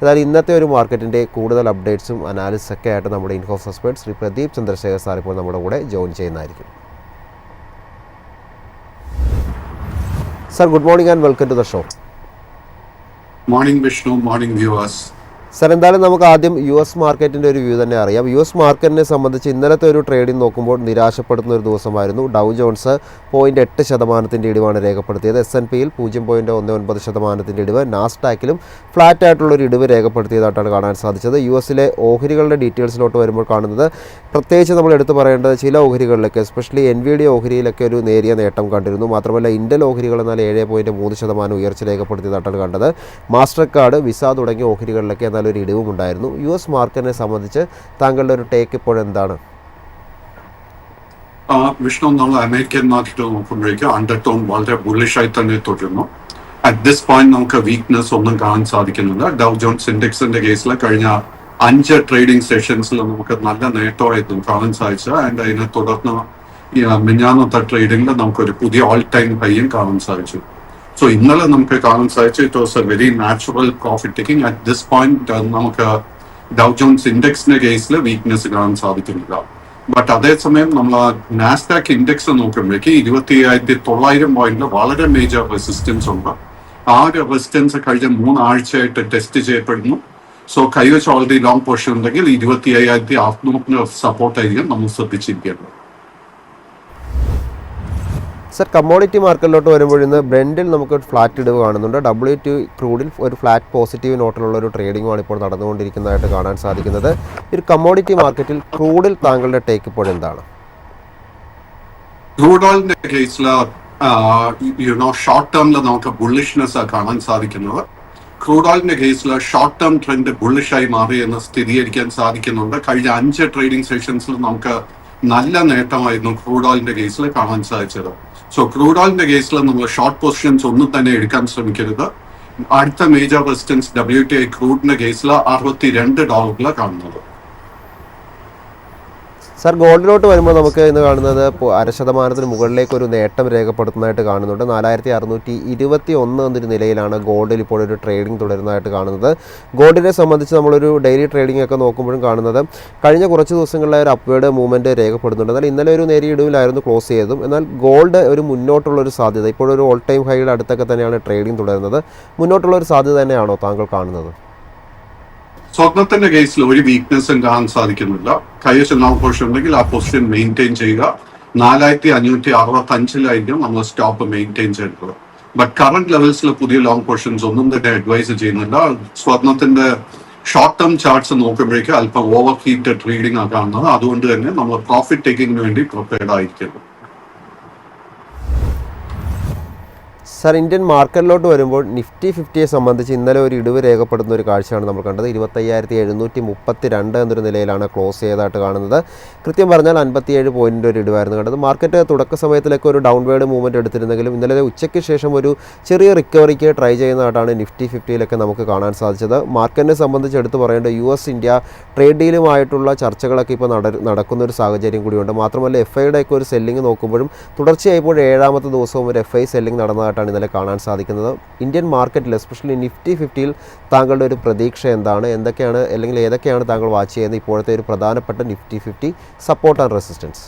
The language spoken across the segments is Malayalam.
എന്നാൽ ഇന്നത്തെ ഒരു മാർക്കറ്റിന്റെ കൂടുതൽ അപ്ഡേറ്റ്സും അനാലിസിസ് ഒക്കെ ആയിട്ട് നമ്മുടെ ഇൻഫോസ് എക്സ്പേർട്ട് ശ്രീ പ്രദീപ് ചന്ദ്രശേഖർ സാർ ഇപ്പോൾ നമ്മുടെ കൂടെ ജോയിൻ ചെയ്യുന്നതായിരിക്കും. Sir good morning and welcome to the show morning Vishnu morning viewers. Sir എന്തായാലും നമുക്ക് ആദ്യം യു എസ് മാർക്കറ്റിന്റെ ഒരു വ്യൂ തന്നെ അറിയാം. യു എസ് മാർക്കറ്റിനെ സംബന്ധിച്ച് ഇന്നലത്തെ ഒരു ട്രേഡിംഗ് നോക്കുമ്പോൾ നിരാശപ്പെടുന്ന ഒരു ദിവസമായിരുന്നു. ഡൗ ജോൺസ് പോയിന്റ് എട്ട് ശതമാനത്തിന്റെ ഇടിവാണ് രേഖപ്പെടുത്തിയത്. എസ് എൻ പിയിൽ പൂജ്യം പോയിന്റ് ഒന്ന് ഒൻപത് ശതമാനത്തിന്റെ ഇടിവ്. നാസ്റ്റാക്കിലും ഫ്ലാറ്റ് ആയിട്ടുള്ളൊരു ഇടിവ് രേഖപ്പെടുത്തിയതായിട്ടാണ് കാണാൻ സാധിച്ചത്. യു എസിലെ ഓഹരികളുടെ ഡീറ്റെയിൽസിലോട്ട് വരുമ്പോൾ കാണുന്നത് പ്രത്യേകിച്ച് നമ്മൾ എടുത്തു പറയേണ്ടത് ചില ഓഹരികളിലൊക്കെ എസ്പെഷ്യലി എൻ വി ഡി ഓഹരിയിലൊക്കെ ഒരു നേരിയ നേട്ടം കണ്ടിരുന്നു. മാത്രമല്ല ഇൻഡൽ ഓഹരികൾ എന്നാൽ ഏഴ് പോയിന്റ് മൂന്ന് ശതമാനം ഉയർച്ച രേഖപ്പെടുത്തിയതായിട്ടാണ് കണ്ടത്. മാസ്റ്റർ കാർഡ് വിസ തുടങ്ങിയ ഓഹരികളിലൊക്കെ എന്നാലും ഒരു ഇടിവും ഉണ്ടായിരുന്നു. യു എസ് മാർക്കറ്റിനെ സംബന്ധിച്ച് താങ്കളുടെ ഒരു ടേക്ക് ഇപ്പോഴെന്താണ് വിഷ്ണു നമ്മൾ അമേരിക്കൻ മാർക്കറ്റ് നോക്കുമ്പോഴേക്കും അണ്ടർ ടോൺ വളരെ ബുള്ളിഷായി തന്നെ തുടരുന്നു. അറ്റ് ദിസ് പോയിന്റ് നമുക്ക് വീക്ക്നെസ് ഒന്നും കാണാൻ സാധിക്കുന്നില്ല. ഡൗ ജോൺസ് ഇൻഡെക്സിന്റെ കേസിൽ കഴിഞ്ഞ അഞ്ച് ട്രേഡിംഗ് സെഷൻസിൽ നമുക്ക് നല്ല നേട്ടമായിരുന്നു കാണാൻ സാധിച്ചത് ആൻഡ് അതിനെ തുടർന്ന് മിഞ്ഞാന്നത്തെ ട്രേഡിംഗിൽ നമുക്കൊരു പുതിയ ഓൾ ടൈം ഹൈയും കാണാൻ സാധിച്ചു. സോ ഇന്നലെ നമുക്ക് കാണാൻ സാധിച്ചു it was a very natural profit taking at this point നമുക്ക് ഡൗ ജോൺസ് ഇൻഡെക്സിന്റെ കേസിൽ വീക്ക്നെസ് കാണാൻ സാധിക്കുന്നില്ല. ബട്ട് അതേസമയം നമ്മൾ നാസ്ഡാക്ക് ഇൻഡെക്സ് നോക്കുമ്പോഴേക്ക് ഇരുപത്തി അയ്യായിരത്തി തൊള്ളായിരം പോയിന്റിൽ വളരെ മേജർ റെസിസ്റ്റൻസ് ഉണ്ട്. ആ റെസിസ്റ്റൻസ് കഴിഞ്ഞ മൂന്നാഴ്ചയായിട്ട് ടെസ്റ്റ് ചെയ്യപ്പെടുന്നു. സോ കൈവച്ച് ഓൾറെഡി ലോങ് പൊസിഷൻ ഉണ്ടെങ്കിൽ ഇരുപത്തി അയ്യായിരത്തി അറുന്നൂറിന് സപ്പോർട്ടായിരിക്കും നമ്മൾ ശ്രദ്ധിച്ചിരിക്കേണ്ടത്. സർ കമ്മോഡിറ്റി മാർക്കറ്റിലോട്ട് വരുമ്പോൾ ഇന്ന് ബ്രെൻഡിൽ നമുക്ക് ഫ്ലാറ്റ് ഇടിവ് കാണുന്നുണ്ട്. ഡബ്ല്യു ടു ക്രൂഡിൽ ഒരു ഫ്ലാറ്റ് പോസിറ്റീവ് നോട്ടിലുള്ള ഒരു ട്രേഡിംഗുമാണ് ഇപ്പോൾ നടന്നുകൊണ്ടിരിക്കുന്നതായിട്ട് കാണാൻ സാധിക്കുന്നത്. ഒരു കമ്മോഡിറ്റി മാർക്കറ്റിൽ ക്രൂഡിൽ താങ്കളുടെ ടേക്ക് ഇപ്പോൾ എന്താണ്? ക്രൂഡ് ഓയിലിന്റെ കേസിൽ യുനോ ഷോർട്ട് ടേമിൽ നമുക്ക് ബുള്ളിഷ്നെസ് കാണാൻ സാധിക്കുന്നത്. ക്രൂഡ് ഓയിലിന്റെ കേസിൽ ഷോർട്ട് ടേം ട്രെൻഡ് ബുള്ളിഷായി മാറി എന്ന് സ്ഥിരീകരിക്കാൻ സാധിക്കുന്നുണ്ട്. കഴിഞ്ഞ അഞ്ച് ട്രേഡിംഗ് സെഷൻസിൽ നമുക്ക് നല്ല നേട്ടമായിരുന്നു ക്രൂഡ് ഓയിലിന്റെ കേസിൽ കാണാൻ സാധിച്ചത്. സോ ക്രൂഡ് ഓയിലിന്റെ കേസിൽ നമ്മൾ ഷോർട്ട് പൊസിഷൻസ് ഒന്നും തന്നെ എടുക്കാൻ ശ്രമിക്കരുത്. അടുത്ത major resistance W T I ക്രൂഡിന്റെ കേസിൽ അറുപത്തി രണ്ട് ഡോളറിലാണ് കാണുന്നത്. സർ ഗോൾഡിലോട്ട് വരുമ്പോൾ നമുക്ക് ഇന്ന് കാണുന്നത് അര ശതമാനത്തിന് മുകളിലേക്ക് ഒരു നേട്ടം രേഖപ്പെടുത്തുന്നതായിട്ട് കാണുന്നുണ്ട്. നാലായിരത്തി അറുന്നൂറ്റി ഇരുപത്തി ഒന്ന് എന്നൊരു നിലയിലാണ് ഗോൾഡിൽ ഇപ്പോൾ ഒരു ട്രേഡിംഗ് തുടരുന്നതായിട്ട് കാണുന്നത്. ഗോൾഡിനെ സംബന്ധിച്ച് നമ്മളൊരു ഡെയിലി ട്രേഡിംഗ് ഒക്കെ നോക്കുമ്പോഴും കാണുന്നത് കഴിഞ്ഞ കുറച്ച് ദിവസങ്ങളിലെ ഒരു അപ്വേഡ് മൂവ്മെന്റ് രേഖപ്പെടുന്നുണ്ട്. എന്നാൽ ഇന്നലെ ഒരു നേരിയ ഇടിവിലായിരുന്നു ക്ലോസ് ചെയ്തതും. എന്നാൽ ഗോൾഡ് ഒരു മുന്നോട്ടുള്ള ഒരു സാധ്യത ഇപ്പോഴൊരു ഓൾ ടൈം ഹൈയുടെ അടുത്തൊക്കെ തന്നെയാണ് ട്രേഡിംഗ് തുടരുന്നത്. മുന്നോട്ടുള്ള ഒരു സാധ്യത തന്നെയാണോ താങ്കൾ കാണുന്നത്? സ്വർണത്തിന്റെ കേസിൽ ഒരു വീക്ക്നെസ്സും കാണാൻ സാധിക്കുന്നില്ല. കൈവശം ലോങ് പൊസിഷൻ ഉണ്ടെങ്കിൽ ആ പൊസിഷൻ മെയിന്റെയിൻ ചെയ്യുക. നാലായിരത്തി അഞ്ഞൂറ്റി അറുപത്തി അഞ്ചിലായിരിക്കും നമ്മൾ സ്റ്റോപ്പ് മെയിന്റെയിൻ ചെയ്യേണ്ടത്. ബട്ട് കറന്റ് ലെവൽസിൽ പുതിയ ലോങ് പൊസിഷൻസ് ഒന്നും തന്നെ അഡ്വൈസ് ചെയ്യുന്നില്ല. സ്വർണത്തിന്റെ ഷോർട്ട് ടേം ചാർട്ട്സ് നോക്കുമ്പോഴേക്കും അല്പം ഓവർ ഹീറ്റഡ് റീഡിംഗ് ആണ് കാണുന്നത്. അതുകൊണ്ട് തന്നെ നമ്മൾ പ്രോഫിറ്റ് ടേക്കിങ്ങിന് വേണ്ടി പ്രിപ്പയർഡ് ആയിരിക്കുന്നു. സർ ഇന്ത്യൻ മാർക്കറ്റിലോട്ട് വരുമ്പോൾ നിഫ്റ്റി ഫിഫ്റ്റിയെ സംബന്ധിച്ച് ഇന്നലെ ഒരു ഇടിവ് രേഖപ്പെടുന്ന ഒരു കാഴ്ചയാണ് നമ്മൾ കണ്ടത്. ഇരുപത്തയ്യായിരത്തി എഴുന്നൂറ്റി മുപ്പത്തി രണ്ട് എന്നൊരു നിലയിലാണ് ക്ലോസ് ചെയ്തതായിട്ട് കാണുന്നത്. കൃത്യം പറഞ്ഞാൽ അൻപത്തിയേഴ് പോയിന്റിന്റെ ഒരു ഇടിവായിരുന്നു കണ്ടത്. മാർക്കറ്റ് തുടക്ക സമയത്തിലൊക്കെ ഒരു ഡൗൺ വേർഡ് മൂവ്മെന്റ് എടുത്തിരുന്നെങ്കിലും ഇന്നലെ ഉച്ചയ്ക്ക് ശേഷം ഒരു ചെറിയ റിക്കവറിക്ക് ട്രൈ ചെയ്യുന്നതായിട്ടാണ് നിഫ്റ്റി ഫിഫ്റ്റിയിലൊക്കെ നമുക്ക് കാണാൻ സാധിച്ചത്. മാർക്കറ്റിനെ സംബന്ധിച്ച് എടുത്തു പറയേണ്ട യു എസ് ഇന്ത്യ ട്രേഡ് ഡീലുമായിട്ടുള്ള ചർച്ചകളൊക്കെ ഇപ്പോൾ നട നടക്കുന്ന ഒരു സാഹചര്യം കൂടിയുണ്ട്. മാത്രമല്ല എഫ് ഐയുടെ ഒക്കെ ഒരു സെല്ലിംഗ് നോക്കുമ്പോഴും തുടർച്ചയായി ഇപ്പോൾ ഏഴാമത്തെ ദിവസവും ഒരു എഫ് ഐ സെല്ലിംഗ് നടന്നതായിട്ടാണ് ഇന്നലെ കാണാൻ സാധിക്കുന്നത്. ഇന്ത്യൻ മാർക്കറ്റിൽ എസ്പെഷ്യലി നിഫ്റ്റി ഫിഫ്റ്റിയിൽ താങ്കളുടെ ഒരു പ്രതീക്ഷ എന്താണ്? എന്തൊക്കെയാണ് അല്ലെങ്കിൽ ഏതൊക്കെയാണ് താങ്കൾ വാച്ച് ചെയ്യുന്നത്? ഇപ്പോഴത്തെ ഒരു പ്രധാനപ്പെട്ട Nifty fifty support and resistance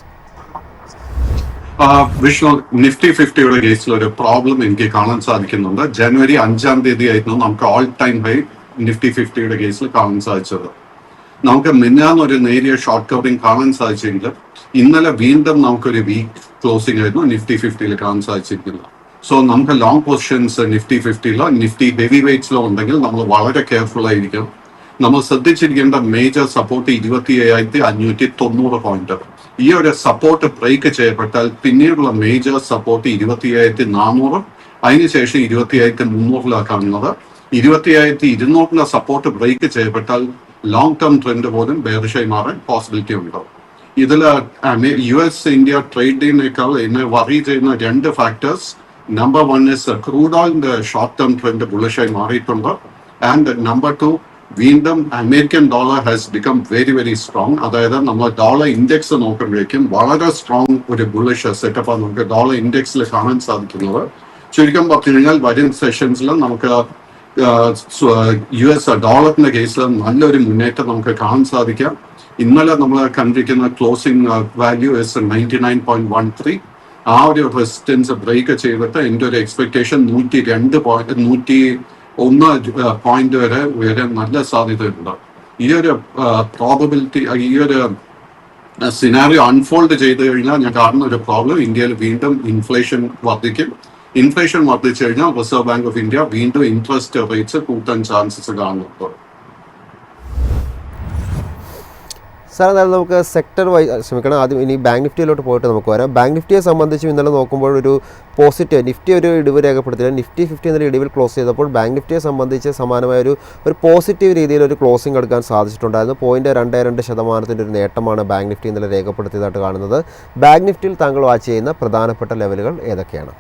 Vishnu Nifty ഫിഫ്റ്റിയുടെ കേസിൽ ഒരു പ്രോബ്ലം എനിക്ക് കാണാൻ സാധിക്കുന്നുണ്ട്. ജനുവരി അഞ്ചാം തീയതി ആയിരുന്നു നമുക്ക് ഓൾ ടൈം ഹൈ നിഫ്റ്റി ഫിഫ്റ്റിയുടെ കേസിൽ കാണാൻ സാധിച്ചത്. നമുക്ക് മിന്നാന്ന് ഒരു നേരിയ ഷോർട്ട് കവറിംഗ് കാണാൻ സാധിച്ചെങ്കിലും ഇന്നലെ വീണ്ടും നമുക്കൊരു വീക്ക് ക്ലോസിംഗ് ആയിരുന്നു നിഫ്റ്റി ഫിഫ്റ്റിയിൽ കാണാൻ സാധിച്ചിരിക്കുന്നത്. സോ നമുക്ക് ലോങ് പൊസിഷൻസ് നിഫ്റ്റി ഫിഫ്റ്റിയിലോ നിഫ്റ്റി ഹെവി വെയ്റ്റ്സിലോ ഉണ്ടെങ്കിൽ നമ്മൾ വളരെ കെയർഫുൾ ആയിരിക്കും നമ്മൾ ശ്രദ്ധിച്ചിരിക്കേണ്ട മേജർ സപ്പോർട്ട് ഇരുപത്തി അയ്യായിരത്തി അഞ്ഞൂറ്റി തൊണ്ണൂറ് പോയിന്റ് ഈ ഒരു സപ്പോർട്ട് ബ്രേക്ക് ചെയ്യപ്പെട്ടാൽ പിന്നീടുള്ള മേജർ സപ്പോർട്ട് ഇരുപത്തി അയ്യായിരത്തി നാനൂറ് അതിനുശേഷം ഇരുപത്തി അയ്യായിരത്തി മുന്നൂറിലാണ് കാണുന്നത് ഇരുപത്തി അയ്യായിരത്തി ഇരുന്നൂറിന്റെ സപ്പോർട്ട് ബ്രേക്ക് ചെയ്യപ്പെട്ടാൽ ലോങ് ടേം ട്രെൻഡ് പോലും ബേറിഷായി മാറാൻ പോസിബിലിറ്റി ഉണ്ട്. ഇതിൽ യു എസ് ഇന്ത്യ ട്രേഡ് ഡീലിനേക്കാൾ എന്നെ വറി ചെയ്യുന്ന രണ്ട് factors number one is crude ഓയിലിന്റെ short term trend ബുള്ളിഷായി മാറിയിട്ടുണ്ട് ആൻഡ് നമ്പർ ടു വീണ്ടും American dollar has become very very strong അതായത് നമ്മൾ ഡോളർ ഇൻഡെക്സ് നോക്കുമ്പോഴേക്കും വളരെ സ്ട്രോങ് ഒരു ബുള്ളിഷ് ആണ് നമുക്ക് ഡോളർ ഇൻഡെക്സിൽ കാണാൻ സാധിക്കുന്നത് ചുരുക്കം പറഞ്ഞു കഴിഞ്ഞാൽ വരും സെഷൻസിൽ നമുക്ക് യു എസ് ഡോളറിന്റെ കേസിൽ നല്ലൊരു മുന്നേറ്റം നമുക്ക് കാണാൻ സാധിക്കാം ഇന്നലെ നമ്മൾ കണ്ടിരിക്കുന്ന closing value S ninety nine point one three ആ ഒരു റെസിസ്റ്റൻസ് ബ്രേക്ക് ചെയ്തിട്ട് എന്റെ ഒരു എക്സ്പെക്ടേഷൻ നൂറ്റി രണ്ട് പോയിന്റ് നൂറ്റി ഒന്ന് പോയിന്റ് വരെ ഉയരാൻ നല്ല സാധ്യതയുണ്ട്. ഈ ഒരു പ്രോബബിലിറ്റി ഈ ഒരു സിനാറിയോ അൺഫോൾഡ് ചെയ്ത് കഴിഞ്ഞാൽ ഞാൻ കാണുന്ന ഒരു പ്രോബ്ലം ഇന്ത്യയിൽ വീണ്ടും ഇൻഫ്ലേഷൻ വർദ്ധിക്കും. ഇൻഫ്ലേഷൻ വർദ്ധിച്ചു കഴിഞ്ഞാൽ റിസർവ് ബാങ്ക് ഓഫ് ഇന്ത്യ വീണ്ടും ഇൻട്രസ്റ്റ് റേറ്റ്സ് കൂട്ടാൻ ചാൻസസ് കാണുന്നുണ്ട്. സാർ എന്നാലും നമുക്ക് സെക്ടർ വൈ ക്ഷമിക്കണം ആദ്യം ഇനി ബാങ്ക് നിഫ്റ്റിയിലോട്ട് പോയിട്ട് നമുക്ക് വരാം. ബാങ്ക് നിഫ്റ്റിയെ സംബന്ധിച്ച് ഇന്നലെ നോക്കുമ്പോൾ ഒരു പോസിറ്റീവ് നിഫ്റ്റി ഒരു ഇടിവ് രേഖപ്പെടുത്തില്ല നിഫ്റ്റി ഫിഫ്റ്റി എന്നൊരു ഇടിവിൽ ക്ലോസ് ചെയ്തപ്പോൾ ബാങ്ക് നിഫ്റ്റിയെ സംബന്ധിച്ച് സമാനമായ ഒരു ഒരു പോസിറ്റീവ് രീതിയിൽ ഒരു ക്ലോസിംഗ് എടുക്കാൻ സാധിച്ചിട്ടുണ്ടായിരുന്നു. പോയിന്റ് രണ്ട് രണ്ട് ശതമാനത്തിന്റെ ഒരു നേട്ടമാണ് ബാങ്ക് നിഫ്റ്റി ഇന്നലെ രേഖപ്പെടുത്തിയതായിട്ട് കാണുന്നത്. ബാങ്ക് നിഫ്റ്റിയിൽ താങ്കൾ വാച്ച് ചെയ്യുന്ന പ്രധാനപ്പെട്ട ലെവലുകൾ ഏതൊക്കെയാണ്?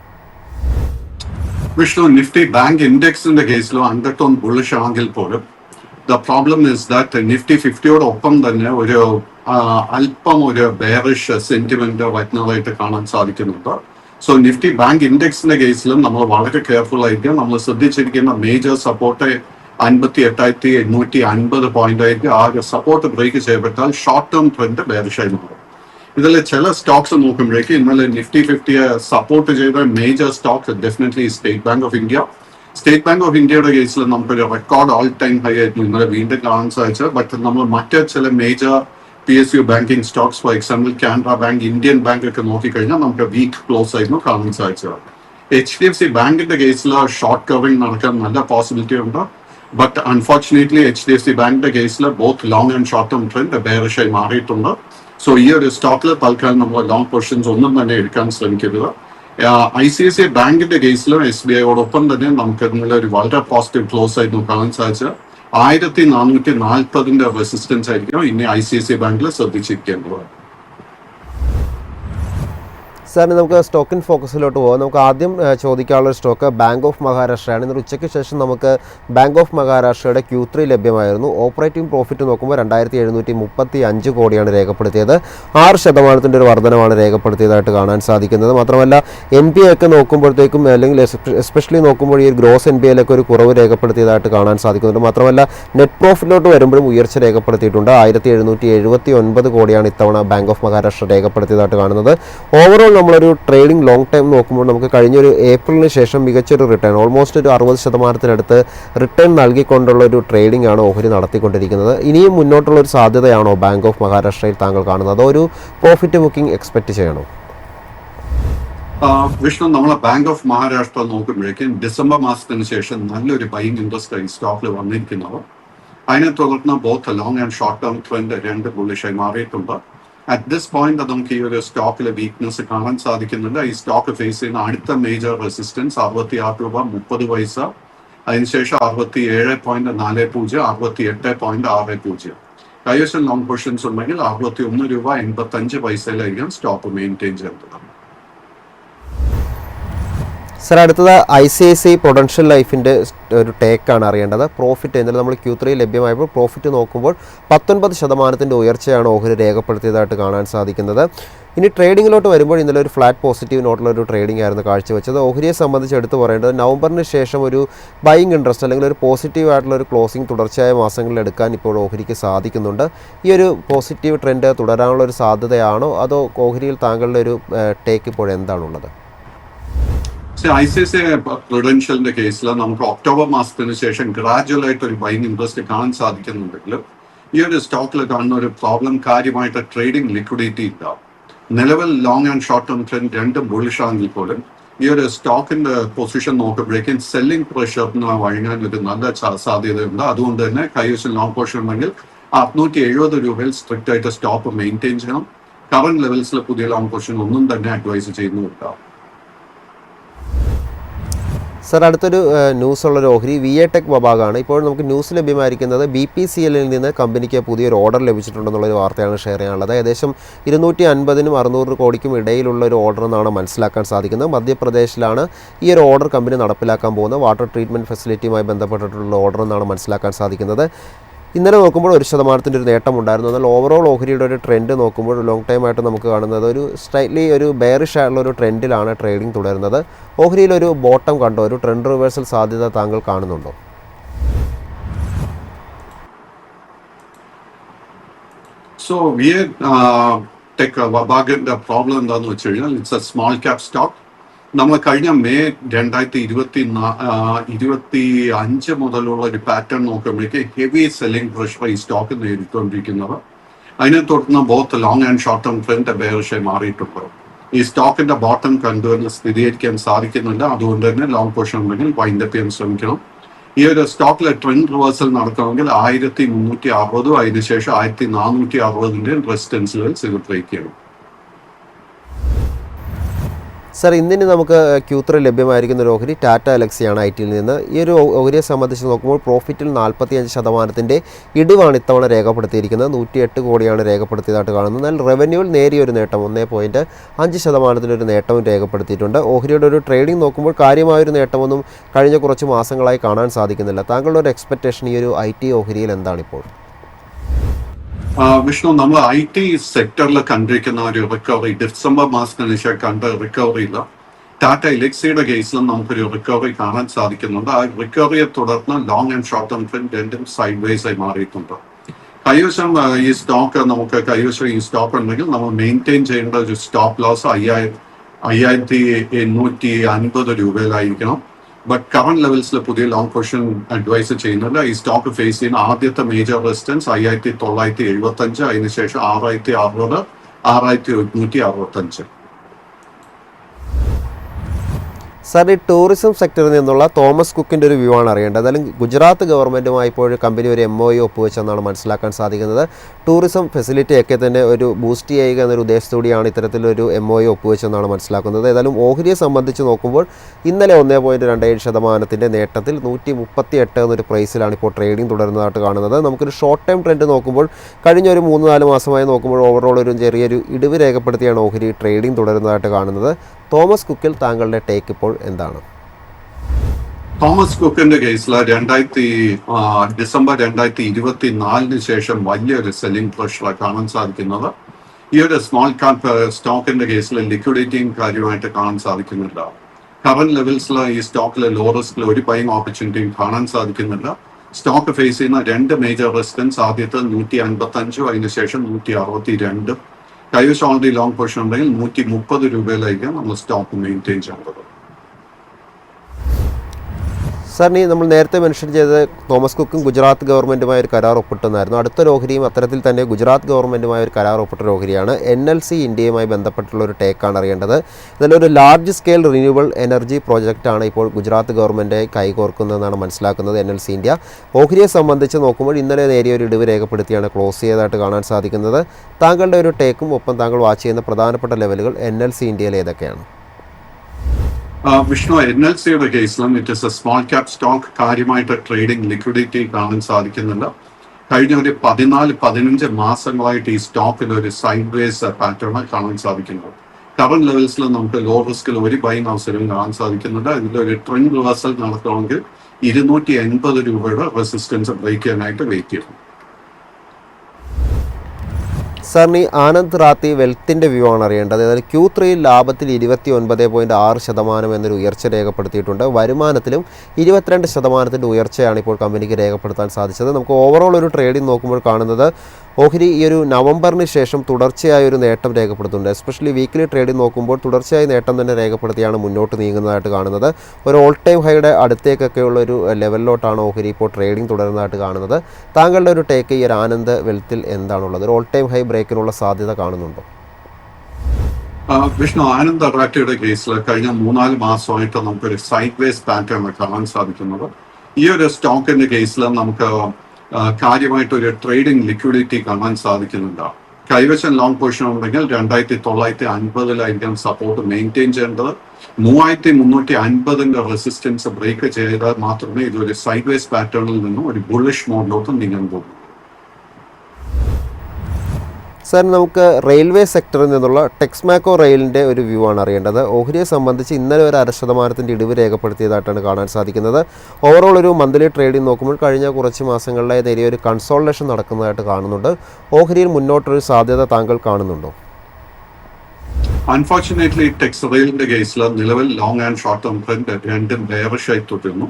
വിഷ്ണു നിഫ്റ്റി ബാങ്ക് ഇൻഡെക്സിന്റെ കേസിലും അണ്ടർടോൺ ബുള്ളിഷ് ആണെങ്കിൽ പോലും the problem is that Nifty ഫിഫ്റ്റിയോടൊപ്പം തന്നെ ഒരു അല്പം ഒരു ബെയറിഷ് സെന്റിമെന്റ് വരുന്നതായിട്ട് കാണാൻ സാധിക്കുന്നുണ്ട്. സോ നിഫ്റ്റി ബാങ്ക് ഇൻഡെക്സിന്റെ കേസിലും നമ്മൾ വളരെ കെയർഫുൾ ആയിരിക്കും. നമ്മൾ ശ്രദ്ധിച്ചിരിക്കുന്ന മേജർ സപ്പോർട്ട് അൻപത്തി എട്ടായിരത്തി എണ്ണൂറ്റി അൻപത് പോയിന്റ് ആയിരിക്കും ആ ഒരു സപ്പോർട്ട് ബ്രേക്ക് ചെയ്യപ്പെട്ടാൽ ഷോർട്ട് ടേം ട്രെൻഡ് ബെയറിഷായി മാറും. ഇതിൽ ചില സ്റ്റോക്സ് നോക്കുമ്പോഴേക്ക് ഇന്നലെ നിഫ്റ്റി ഫിഫ്റ്റിയെ സപ്പോർട്ട് ചെയ്ത major stocks definitely State Bank of India State Bank of ഇന്ത്യയുടെ കേസിൽ നമുക്കൊരു റെക്കോർഡ് ഓൾ ടൈം ഹൈ ആയിരുന്നു. ഇന്നലെ വീണ്ടും കാണാൻ സാധിച്ചത്. ബട്ട് നമ്മൾ മറ്റ് ചില major P S U banking stocks for example Canara bank Indian bank ഒക്കെ നോക്കിക്കഴിഞ്ഞാൽ നമുക്ക് വീക്ക് ക്ലോസ് ആയിരുന്നു കാണാൻ സാധിച്ചത്. എച്ച് ഡി എഫ് സി ബാങ്കിന്റെ കേസിൽ ഷോർട്ട് കവറിംഗ് നടക്കാൻ നല്ല പോസിബിലിറ്റി ഉണ്ട്. But unfortunately H D F C ബാങ്കിന്റെ കേസിൽ both long and short term trend ബെയറിഷായി മാറിയിട്ടുണ്ട്. സോ ഈ ഒരു സ്റ്റോക്കിൽ തൽക്കാലം നമ്മൾ ലോങ് പൊസിഷൻസ് ഒന്നും തന്നെ എടുക്കാൻ ശ്രമിക്കരുത്. I C I C I ബാങ്കിന്റെ കേസിലും എസ് ബി ഐയോടൊപ്പം തന്നെ നമുക്ക് ഇന്നലെ ഒരു വളരെ പോസിറ്റീവ് ക്ലോസ് ആയിരുന്നു കാണാൻ സാധിച്ചത്. ആയിരത്തി നാനൂറ്റി നാൽപ്പതിന്റെ റെസിസ്റ്റൻസ് ആയിരിക്കും ഇനി ഐ സി ഐ സി ബാങ്കിൽ ശ്രദ്ധിച്ചിരിക്കേണ്ടത്. സാറിന് നമുക്ക് സ്റ്റോക്കിൻ ഫോക്കസിലോട്ട് പോകാം നമുക്ക് ആദ്യം ചോദിക്കാനുള്ള സ്റ്റോക്ക് ബാങ്ക് ഓഫ് മഹാരാഷ്ട്രയാണ്. ഇന്നലെ ഉച്ചയ്ക്ക് ശേഷം നമുക്ക് ബാങ്ക് ഓഫ് മഹാരാഷ്ട്രയുടെ ക്യൂ ത്രീ ലഭ്യമായിരുന്നു. ഓപ്പറേറ്റിംഗ് പ്രോഫിറ്റ് നോക്കുമ്പോൾ രണ്ടായിരത്തി എഴുന്നൂറ്റി മുപ്പത്തി അഞ്ച് കോടിയാണ് രേഖപ്പെടുത്തിയത്. ആറ് ശതമാനത്തിന്റെ ഒരു വർധനമാണ് രേഖപ്പെടുത്തിയതായിട്ട് കാണാൻ സാധിക്കുന്നത്. മാത്രമല്ല എൻ പി ഒക്കെ നോക്കുമ്പോഴത്തേക്കും അല്ലെങ്കിൽ എസ്പെഷ്യലി നോക്കുമ്പോൾ ഈ ഗ്രോസ് എൻ പി എയിലൊക്കെ ഒരു കുറവ് രേഖപ്പെടുത്തിയതായിട്ട് കാണാൻ സാധിക്കുന്നുണ്ട്. മാത്രമല്ല നെറ്റ് പ്രോഫിറ്റിലോട്ട് വരുമ്പോഴും ഉയർച്ച രേഖപ്പെടുത്തിയിട്ടുണ്ട്. ആയിരത്തി എഴുന്നൂറ്റി എഴുപത്തി ഒൻപത് കോടിയാണ് ഇത്തവണ ബാങ്ക് ഓഫ് മഹാരാഷ്ട്ര രേഖപ്പെടുത്തിയതായിട്ട് കാണുന്നത്. ഓവറോൾ നമ്മളൊരു ട്രേഡിംഗ് ലോങ് ടൈം നോക്കുമ്പോൾ നമുക്ക് കഴിഞ്ഞൊരു ഏപ്രിലിന് ശേഷം മികച്ചൊരു റിട്ടേൺ ഓൾമോസ്റ്റ് ഒരു അറുപത് ശതമാനത്തിനടുത്ത് റിട്ടേൺ നൽകിക്കൊണ്ടുള്ള ഒരു ട്രേഡിംഗ് ആണ് ഓഹരി നടത്തിക്കൊണ്ടിരിക്കുന്നത്. ഇനിയും മുന്നോട്ടുള്ള ഒരു സാധ്യതയാണോ ബാങ്ക് ഓഫ് മഹാരാഷ്ട്രയിൽ താങ്കൾ കാണുന്നത്? അതോ ഒരു പ്രോഫിറ്റ് ബുക്കിംഗ് എക്സ്പെക്ട് ചെയ്യണോ? വിഷ്ണു നമ്മളെ ബാങ്ക് ഓഫ് മഹാരാഷ്ട്ര നോക്കുമ്പോഴേക്കും ഡിസംബർ മാസത്തിന് ശേഷം നല്ലൊരു ബൈങ് ഇൻട്രസ്റ്റ് സ്റ്റോക്കിൽ വന്നിരിക്കുന്നവർ അതിനെ തുടർന്ന് both long and short term trend രണ്ട് ബുള്ളിഷായി മാറിയിട്ടുണ്ട്. അറ്റ് ദിസ് പോയിന്റ് നമുക്ക് ഈ ഒരു സ്റ്റോക്കിലെ വീക്ക്നെസ് കാണാൻ സാധിക്കുന്നുണ്ട്. ഈ സ്റ്റോക്ക് ഫേസ് ചെയ്യുന്ന അടുത്ത മേജർ റെസിസ്റ്റൻസ് അറുപത്തി ആറ് രൂപ മുപ്പത് പൈസ. അതിനുശേഷം അറുപത്തി ഏഴ് പോയിന്റ് നാല് പൂജ്യം അറുപത്തി എട്ട് പോയിന്റ് ആറ് പൂജ്യം. കൈവശം ലോങ് പൊസിഷൻസ് ഉണ്ടെങ്കിൽ അറുപത്തി ഒന്ന് രൂപ എൺപത്തി അഞ്ച് പൈസയിലായിരിക്കും സ്റ്റോക്ക് മെയിന്റെയിൻ ചെയ്യുന്നത് സർ അടുത്തത് ഐ സി ഐ സി പ്രൊഡൻഷ്യൽ ലൈഫിന്റെ ഒരു ടേക്കാണ് അറിയേണ്ടത്. പ്രോഫിറ്റ് എന്നാലും നമ്മൾ ക്യൂ ത്രീ ലഭ്യമായപ്പോൾ പ്രോഫിറ്റ് നോക്കുമ്പോൾ പത്തൊൻപത് ശതമാനത്തിന്റെ ഉയർച്ചയാണ് ഓഹരി രേഖപ്പെടുത്തിയതായിട്ട് കാണാൻ സാധിക്കുന്നത്. ഇനി ട്രേഡിങ്ങിലോട്ട് വരുമ്പോൾ ഇന്നലെ ഒരു ഫ്ലാറ്റ് പോസിറ്റീവ് നോട്ടുള്ള ഒരു ട്രേഡിംഗ് ആയിരുന്നു കാഴ്ചവെച്ചത്. ഓഹരിയെ സംബന്ധിച്ച് എടുത്തു പറയേണ്ടത് നവംബറിന് ശേഷം ഒരു ബൈങ് ഇൻട്രസ്റ്റ് അല്ലെങ്കിൽ ഒരു പോസിറ്റീവ് ആയിട്ടുള്ള ഒരു ക്ലോസിംഗ് തുടർച്ചയായ മാസങ്ങളിൽ എടുക്കാൻ ഇപ്പോൾ ഓഹരിക്ക് സാധിക്കുന്നുണ്ട്. ഈ ഒരു പോസിറ്റീവ് ട്രെൻഡ് തുടരാനുള്ള ഒരു സാധ്യതയാണോ? അതോ ഓഹരിയിൽ താങ്കളുടെ ഒരു ടേക്ക് ഇപ്പോൾ എന്താണുള്ളത്? ഐ സി സി പ്രൊഡൻഷ്യലിന്റെ കേസിൽ നമുക്ക് ഒക്ടോബർ മാസത്തിന് ശേഷം ഗ്രാജുവൽ ആയിട്ട് ഒരു ബൈങ് ഇൻട്രസ്റ്റ് കാണാൻ സാധിക്കുന്നുണ്ടെങ്കിലും ഈ ഒരു സ്റ്റോക്കിൽ കാണുന്ന ഒരു പ്രോബ്ലം കാര്യമായിട്ട് ട്രേഡിംഗ് ലിക്വിഡിറ്റി ഇല്ല. നിലവിൽ long and short term trend രണ്ടും ബുളിഷാണെങ്കിൽ പോലും ഈ ഒരു സ്റ്റോക്കിന്റെ പൊസിഷൻ നോക്കുമ്പോഴേക്കും സെല്ലിംഗ് പ്രഷറിന് വഴങ്ങാൻ ഒരു നല്ല സാധ്യതയുണ്ട്. അതുകൊണ്ട് തന്നെ കൈവശം ലോങ് പൊസിഷൻ ഉണ്ടെങ്കിൽ അറുന്നൂറ്റി എഴുപത് രൂപയിൽ സ്ട്രിക്റ്റ് ആയിട്ട് സ്റ്റോപ്പ് മെയിന്റെയിൻ ചെയ്യണം. കറന്റ് ലെവൽസിൽ പുതിയ ലോങ് പൊസിഷൻ ഒന്നും തന്നെ അഡ്വൈസ് ചെയ്യുന്നുമില്ല. സർ അടുത്തൊരു ന്യൂസ് ഉള്ളൊരു ഓഹരി വി എ ടെക് വിഭാഗമാണ് ഇപ്പോൾ നമുക്ക് ന്യൂസ് ലഭ്യമായിരിക്കുന്നത് ബി പി സി എല്ലിൽ നിന്ന് കമ്പനിക്ക് പുതിയൊരു ഓർഡർ ലഭിച്ചിട്ടുണ്ടെന്നുള്ളൊരു വാർത്തയാണ് ഷെയർ ചെയ്യാനുള്ളത്. ഏകദേശം ഇരുന്നൂറ്റി അൻപതിനും അറുന്നൂറ് കോടിക്കും ഇടയിലുള്ള ഒരു ഓർഡർ എന്നാണ് മനസ്സിലാക്കാൻ സാധിക്കുന്നത്. മധ്യപ്രദേശിലാണ് ഈ ഒരു ഓർഡർ കമ്പനി നടപ്പിലാക്കാൻ പോകുന്നത്. വാട്ടർ ട്രീറ്റ്മെന്റ് ഫെസിലിറ്റിയുമായി ബന്ധപ്പെട്ടിട്ടുള്ള ഓർഡർ എന്നാണ് മനസ്സിലാക്കാൻ സാധിക്കുന്നത്. ഇന്നലെ നോക്കുമ്പോൾ ഒരു ശതമാനത്തിന്റെ ഒരു നേട്ടം ഉണ്ടായിരുന്നു. എന്നാൽ ഓവറോൾ ഓഹരിയുടെ ഒരു ട്രെൻഡ് നോക്കുമ്പോൾ ലോങ് ടൈം ആയിട്ട് നമുക്ക് കാണുന്നത് ഒരു സ്ലൈറ്റ്ലി ഒരു ബെയറിഷ് ആയിട്ടുള്ള ഒരു ട്രെൻഡിലാണ് ട്രേഡിംഗ് തുടരുന്നത്. ഓഹരിയിൽ ഒരു ബോട്ടം കണ്ടോ? ഒരു ട്രെൻഡ് റിവേഴ്സൽ സാധ്യത താങ്കൾ കാണുന്നുണ്ടോ? So VA tech uh, take എന്താണെന്ന് വെച്ച് കഴിഞ്ഞാൽ it's a small cap stock നമ്മൾ കഴിഞ്ഞ മെയ് രണ്ടായിരത്തി ഇരുപത്തി ഇരുപത്തി അഞ്ച് മുതലുള്ള ഒരു പാറ്റേൺ നോക്കുമ്പോഴേക്ക് ഹെവി സെല്ലിംഗ് പ്രഷർ ഈ സ്റ്റോക്ക് നേരിട്ടുകൊണ്ടിരിക്കുന്നത് അതിനെ തുടർന്ന് both long and short term trend ബേറിഷായി മാറിയിട്ടുണ്ട്. ഈ സ്റ്റോക്കിന്റെ ബോട്ടം കണ്ടുവന്ന് സ്ഥിരീകരിക്കാൻ സാധിക്കുന്നില്ല. അതുകൊണ്ട് തന്നെ ലോങ് പൊസിഷൻ ഉണ്ടെങ്കിൽ വൈൻഡ് അപ്പ് ചെയ്യാൻ ശ്രമിക്കണം. ഈ ഒരു സ്റ്റോക്കിലെ ട്രെൻഡ് റിവേഴ്സൽ നടക്കണമെങ്കിൽ ആയിരത്തി മുന്നൂറ്റി അറുപതും അതിനുശേഷം ആയിരത്തി നാനൂറ്റി അറുപതിന്റെ ലെവൽസ് ഇത് ചെയ്യണം. സർ ഇന്നിന് നമുക്ക് ക്യൂ ത്രീ ലഭ്യമായിരിക്കുന്ന ഒരു ഓഹരി ടാറ്റ അലക്സിയാണ് ഐ ടിയിൽ നിന്ന്. ഈ ഒരു ഓഹരിയെ സംബന്ധിച്ച് നോക്കുമ്പോൾ പ്രോഫിറ്റിൽ നാൽപ്പത്തിയഞ്ച് ശതമാനത്തിന്റെ ഇടിവാണ് ഇത്തവണ രേഖപ്പെടുത്തിയിരിക്കുന്നത്. നൂറ്റിയെട്ട് കോടിയാണ് രേഖപ്പെടുത്തിയതായിട്ട് കാണുന്നത്. എന്നാൽ റവന്യൂവിൽ നേരിയൊരു നേട്ടം ഒന്നേ പോയിന്റ് അഞ്ച് ശതമാനത്തിന്റെ ഒരു നേട്ടവും രേഖപ്പെടുത്തിയിട്ടുണ്ട്. ഓഹരിയുടെ ഒരു ട്രേഡിംഗ് നോക്കുമ്പോൾ കാര്യമായൊരു നേട്ടമൊന്നും കഴിഞ്ഞ കുറച്ച് മാസങ്ങളായി കാണാൻ സാധിക്കുന്നില്ല. താങ്കളുടെ ഒരു എക്സ്പെക്റ്റേഷൻ ഈ ഒരു ഐ ടി ഓഹരിയിൽ എന്താണിപ്പോൾ? വിഷ്ണു നമ്മൾ ഐ ടി സെക്ടറിൽ കണ്ടിരിക്കുന്ന ഒരു റിക്കവറി ഡിസംബർ മാസത്തിന് ശേഷം കണ്ട റിക്കവറിയില്ല ടാറ്റ ഇലക്സിയുടെ കേസിലും നമുക്കൊരു റിക്കവറി കാണാൻ സാധിക്കുന്നുണ്ട്. ആ റിക്കവറിയെ തുടർന്ന് long and short term trend രണ്ടും സൈഡ് വൈസ് ആയി മാറിയിട്ടുണ്ട്. കൈവശം ഈ സ്റ്റോക്ക് നമുക്ക് കൈവശം ഈ സ്റ്റോക്ക് ഉണ്ടെങ്കിൽ നമ്മൾ മെയിന്റെയിൻ ചെയ്യേണ്ട ഒരു സ്റ്റോപ്പ് ലോസ് അയ്യായിരം അയ്യായിരത്തി എണ്ണൂറ്റി അൻപത് രൂപയിലായിരിക്കണം. ബട്ട് കറണ്ട് ലെവൽസിൽ പുതിയ ലോങ് പൊസിഷൻ അഡ്വൈസ് ചെയ്യുന്നില്ല ഈ സ്റ്റോക്ക് ഫേസ് ചെയ്യുന്ന ആദ്യത്തെ മേജർ റെസിസ്റ്റൻസ് അയ്യായിരത്തി തൊള്ളായിരത്തി എഴുപത്തി അഞ്ച് അതിനുശേഷം ആറായിരത്തി അറുപത് ആറായിരത്തി ഒരുന്നൂറ്റി അറുപത്തി അഞ്ച് സാർ ഈ ടൂറിസം സെക്ടറിൽ നിന്നുള്ള തോമസ് കുക്കിന്റെ ഒരു വ്യൂ ആണ് അറിയേണ്ടത്. അല്ലെങ്കിൽ ഗുജറാത്ത് ഗവൺമെന്റുമായി ഇപ്പോൾ കമ്പനി ഒരു എം ഒ ഇ ഒപ്പുവെച്ചെന്നാണ് മനസ്സിലാക്കാൻ സാധിക്കുന്നത്. ടൂറിസം ഫെസിലിറ്റി ഒക്കെ തന്നെ ഒരു ബൂസ്റ്റ് ചെയ്യുക എന്നൊരു ഉദ്ദേശത്തോടെയാണ് ഇത്തരത്തിലൊരു എം ഒ ഇ ഒപ്പുവെച്ചെന്നാണ് മനസ്സിലാക്കുന്നത്. ഏതായാലും ഓഹരിയെ സംബന്ധിച്ച് നോക്കുമ്പോൾ ഇന്നലെ ഒന്നേ പോയിന്റ് രണ്ട് ഏഴ് ശതമാനത്തിന്റെ നേട്ടത്തിൽ നൂറ്റി മുപ്പത്തി എട്ട് എന്നൊരു പ്രൈസിലാണ് ഇപ്പോൾ ട്രേഡിംഗ് തുടരുന്നതായിട്ട് കാണുന്നത്. നമുക്കൊരു ഷോർട്ട് ടൈം ട്രെൻഡ് നോക്കുമ്പോൾ കഴിഞ്ഞ ഒരു മൂന്ന് നാല് മാസമായി നോക്കുമ്പോൾ ഓവറോൾ ഒരു ചെറിയൊരു ഇടിവ് രേഖപ്പെടുത്തിയാണ് ഓഹരി ട്രേഡിംഗ് തുടരുന്നതായിട്ട് കാണുന്നത്. തോമസ് കുക്കിൽ താങ്കളുടെ ടേക്ക് ഇപ്പോൾ എന്താണ്? തോമസ് കുക്കിന്റെ കേസിൽ രണ്ടായിരത്തി ഡിസംബർ രണ്ടായിരത്തി ഇരുപത്തി നാലിന് ശേഷം വലിയൊരു സെല്ലിംഗ് പ്രഷർ കാണാൻ സാധിക്കുന്നത്. ഈ ഒരു സ്മോൾ ക്യാപ് സ്റ്റോക്കിന്റെ കേസിൽ ലിക്വിഡിറ്റിയും കാര്യമായിട്ട് കാണാൻ സാധിക്കുന്നില്ല കറന്റ് ലെവൽസിൽ ഈ സ്റ്റോക്കിലെ ലോ റിസ്കിൽ ഒരു ബൈങ് ഓപ്പർച്യൂണിറ്റിയും കാണാൻ സാധിക്കുന്നില്ല സ്റ്റോക്ക് ഫേസ് ചെയ്യുന്ന രണ്ട് മേജർ റെസിസ്റ്റൻസ് ആദ്യത്തെ നൂറ്റി അൻപത്തി അഞ്ചും അതിനുശേഷം നൂറ്റി അറുപത്തി രണ്ടും കൈവശം ഓൾറെഡി ലോങ് പൊസിഷൻ ഉണ്ടെങ്കിൽ നൂറ്റി മുപ്പത് രൂപയിലായിരിക്കും നമ്മൾ സ്റ്റോക്ക് മെയിന്റെയിൻ ചെയ്യേണ്ടത്. സാറിന് നമ്മൾ നേരത്തെ മെൻഷൻ ചെയ്ത തോമസ് കുക്കും ഗുജറാത്ത് ഗവൺമെന്റുമായി ഒരു കരാർ ഒപ്പിട്ടെന്നായിരുന്നു. അടുത്ത ഓഹരിയും അത്തരത്തിൽ തന്നെ ഗുജറാത്ത് ഗവൺമെന്റുമായി ഒരു കരാർ ഒപ്പിട്ട ഓഹരിയാണ് എൻ എൽ സി ഇന്ത്യയുമായി ബന്ധപ്പെട്ടുള്ള ഒരു ടേക്കാണ് അറിയേണ്ടത്. ഇതിലൊരു ലാർജ് സ്കെയിൽ റിന്യൂവൽ എനർജി പ്രോജക്റ്റാണ് ഇപ്പോൾ ഗുജറാത്ത് ഗവൺമെന്റ് കൈകോർക്കുന്നതെന്നാണ് മനസ്സിലാക്കുന്നത് എൻ എൽ സി ഇന്ത്യ. ഓഹരിയെ സംബന്ധിച്ച് നോക്കുമ്പോൾ ഇന്നലെ നേരിയ ഒരു ഇടിവ് രേഖപ്പെടുത്തിയാണ് ക്ലോസ് ചെയ്തതായിട്ട് കാണാൻ സാധിക്കുന്നത്. താങ്കളുടെ ഒരു ടേക്കും ഒപ്പം താങ്കൾ വാച്ച് ചെയ്യുന്ന പ്രധാനപ്പെട്ട ലെവലുകൾ എൻ എൽ സി ഇന്ത്യയിൽ ഏതൊക്കെയാണ് വിഷ്ണു എൻ എൽ സിയുടെ കേസിലും it is a small cap stock കാര്യമായിട്ട് ട്രേഡിംഗ് ലിക്വിഡിറ്റി കാണാൻ സാധിക്കുന്നില്ല. കഴിഞ്ഞ ഒരു പതിനാല് പതിനഞ്ച് മാസങ്ങളായിട്ട് ഈ സ്റ്റോക്കിൽ ഒരു സൈഡ് വേസ് പാറ്റേൺ കാണാൻ സാധിക്കുന്നത്. കറണ്ട് ലെവൽസിൽ നമുക്ക് ലോ റിസ്കിൽ ഒരു ബൈങ് അവസരവും കാണാൻ സാധിക്കുന്നുണ്ട്. ഇതിലൊരു ട്രെൻഡ് റിവേഴ്സൽ നടത്തുകയാണെങ്കിൽ ഇരുന്നൂറ്റി എൺപത് രൂപയുടെ റെസിസ്റ്റൻസ് ബ്രേക്ക് ചെയ്യാനായിട്ട് വെയിറ്റ് ചെയ്യണം. സാറിന് ഈ ആനന്ദ് റാത്തി വെൽത്തിന്റെ വ്യൂ ആണ് അറിയേണ്ടത്. അതായത് ക്യൂ ത്രീയിൽ ലാഭത്തിൽ ഇരുപത്തി ഒൻപത് പോയിന്റ് ആറ് ശതമാനം എന്നൊരു ഉയർച്ച രേഖപ്പെടുത്തിയിട്ടുണ്ട്. വരുമാനത്തിലും ഇരുപത്തിരണ്ട് ശതമാനത്തിന്റെ ഉയർച്ചയാണ് ഇപ്പോൾ കമ്പനിക്ക് രേഖപ്പെടുത്താൻ സാധിച്ചത്. നമുക്ക് ഓവറോൾ ഒരു ട്രേഡിംഗ് നോക്കുമ്പോൾ കാണുന്നത് ഓഹരി ഈ ഒരു നവംബറിന് ശേഷം തുടർച്ചയായ ഒരു നേട്ടം രേഖപ്പെടുത്തുന്നുണ്ട്. എസ്പെഷ്യലി വീക്കിലി ട്രേഡിൽ നോക്കുമ്പോൾ തുടർച്ചയായ നേട്ടം തന്നെ രേഖപ്പെടുത്തിയാണ് മുന്നോട്ട് നീങ്ങുന്നതായിട്ട് കാണുന്നത്. ഒരു ഓൾ ടൈം ഹൈയുടെ അടുത്തേക്കൊക്കെയുള്ള ഒരു ലെവലിലോട്ടാണ് ഓഹരി ഇപ്പോൾ ട്രേഡിംഗ് തുടരുന്നതായിട്ട് കാണുന്നത്. താങ്കളുടെ ഒരു ടേക്ക് ഈ ഒരു ആനന്ദ് വെൽത്തിൽ എന്താണുള്ളത്? ഒരു ഓൾ ടൈം ഹൈ ബ്രേക്കിനുള്ള സാധ്യത കാണുന്നുണ്ടോ? വിഷ്ണു ആനന്ദ് അറാറ്റയുടെ കേസിൽ കഴിഞ്ഞ മൂന്നാൽ മാസമായിട്ട് നമുക്കൊരു സൈഡ് വേസ് പാറ്റേൺ കാണാൻ സാധിക്കുന്നത്. ഈ ഒരു സ്റ്റോക്കിന്റെ കേസിൽ നമുക്ക് ആ, കാര്യമായിട്ട് ഒരു ട്രേഡിംഗ് ലിക്വിഡിറ്റി കാണാൻ സാധിക്കുന്നുണ്ട്. കൈവശം ലോങ് പൊസിഷൻ ഉണ്ടെങ്കിൽ രണ്ടായിരത്തി തൊള്ളായിരത്തി അൻപതിലായിരിക്കും സപ്പോർട്ട് മെയിന്റെയിൻ ചെയ്യേണ്ടത് മൂവായിരത്തി മുന്നൂറ്റി അൻപതിന്റെ റെസിസ്റ്റൻസ് ബ്രേക്ക് ചെയ്താൽ മാത്രമേ ഇതൊരു സൈഡ് വേസ് പാറ്റേണിൽ നിന്നും ഒരു ബുള്ളിഷ് മോഡിലോട്ട് നീങ്ങാൻ പോകും. സാർ നമുക്ക് റെയിൽവേ സെക്ടറിൽ നിന്നുള്ള ടെക്സ്മാക്കോ റെയിലിന്റെ ഒരു വ്യൂ ആണ് അറിയേണ്ടത്. ഓഹരിയെ സംബന്ധിച്ച് ഇന്നലെ ഒരു അര ശതമാനത്തിന്റെ ഇടിവ് രേഖപ്പെടുത്തിയതായിട്ടാണ് കാണാൻ സാധിക്കുന്നത്. ഓവറോൾ ഒരു മന്ത്ലി ട്രേഡിംഗ് നോക്കുമ്പോൾ കഴിഞ്ഞ കുറച്ച് മാസങ്ങളിലെ നേരിയ ഒരു കൺസോൾട്ടേഷൻ നടക്കുന്നതായിട്ട് കാണുന്നുണ്ട്. ഓഹരിയിൽ മുന്നോട്ടൊരു സാധ്യത താങ്കൾ കാണുന്നുണ്ടോ? അൺഫോർച്ചുനേറ്റ്ലി റെയിലിന്റെ കേസിൽ നിലവിൽ long and short term trend രണ്ടും ബെയറിഷായി തുടരുന്നു.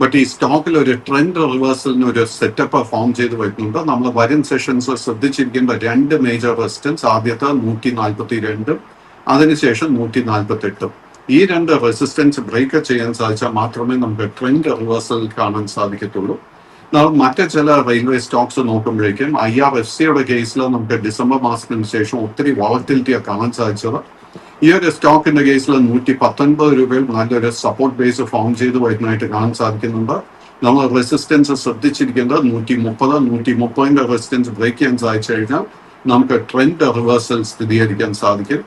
ബട്ട് ഈ സ്റ്റോക്കിൽ ഒരു ട്രെൻഡ് റിവേഴ്സലിന് ഒരു സെറ്റപ്പ് ഫോം ചെയ്ത് വരുന്നുണ്ട് നമ്മൾ വരും സെഷൻസ് ശ്രദ്ധിച്ചിരിക്കേണ്ട രണ്ട് മേജർ റെസിസ്റ്റൻസ് ആദ്യത്തെ നൂറ്റി നാൽപ്പത്തി രണ്ടും അതിനുശേഷം നൂറ്റി നാൽപ്പത്തി എട്ടും ഈ രണ്ട് റെസിസ്റ്റൻസ് ബ്രേക്ക് ചെയ്യാൻ സാധിച്ചാൽ മാത്രമേ നമുക്ക് ട്രെൻഡ് റിവേഴ്സൽ കാണാൻ സാധിക്കത്തുള്ളൂ. നമ്മൾ മറ്റ് ചില റെയിൽവേ സ്റ്റോക്സ് നോക്കുമ്പോഴേക്കും ഐ ആർ എഫ് സിയുടെ കേസിൽ നമുക്ക് ഡിസംബർ മാസത്തിന് ശേഷം ഒത്തിരി വോളറ്റിലിറ്റിയാണ് കാണാൻ സാധിച്ചത്. ഈ ഒരു സ്റ്റോക്കിന്റെ കേസിൽ നൂറ്റി പത്തൊൻപത് രൂപയിൽ നല്ലൊരു സപ്പോർട്ട് ബേസ് ഫോം ചെയ്ത് വരുന്നതായിട്ട് കാണാൻ സാധിക്കുന്നുണ്ട്. നമ്മൾ റെസിസ്റ്റൻസ് ശ്രദ്ധിച്ചിരിക്കേണ്ടത് നൂറ്റി മുപ്പത് നൂറ്റി മുപ്പതിന്റെ റെസിസ്റ്റൻസ് ബ്രേക്ക് ചെയ്യാൻ സാധിച്ചു കഴിഞ്ഞാൽ നമുക്ക് ട്രെൻഡ് റിവേഴ്സൽ സ്ഥിരീകരിക്കാൻ സാധിക്കും.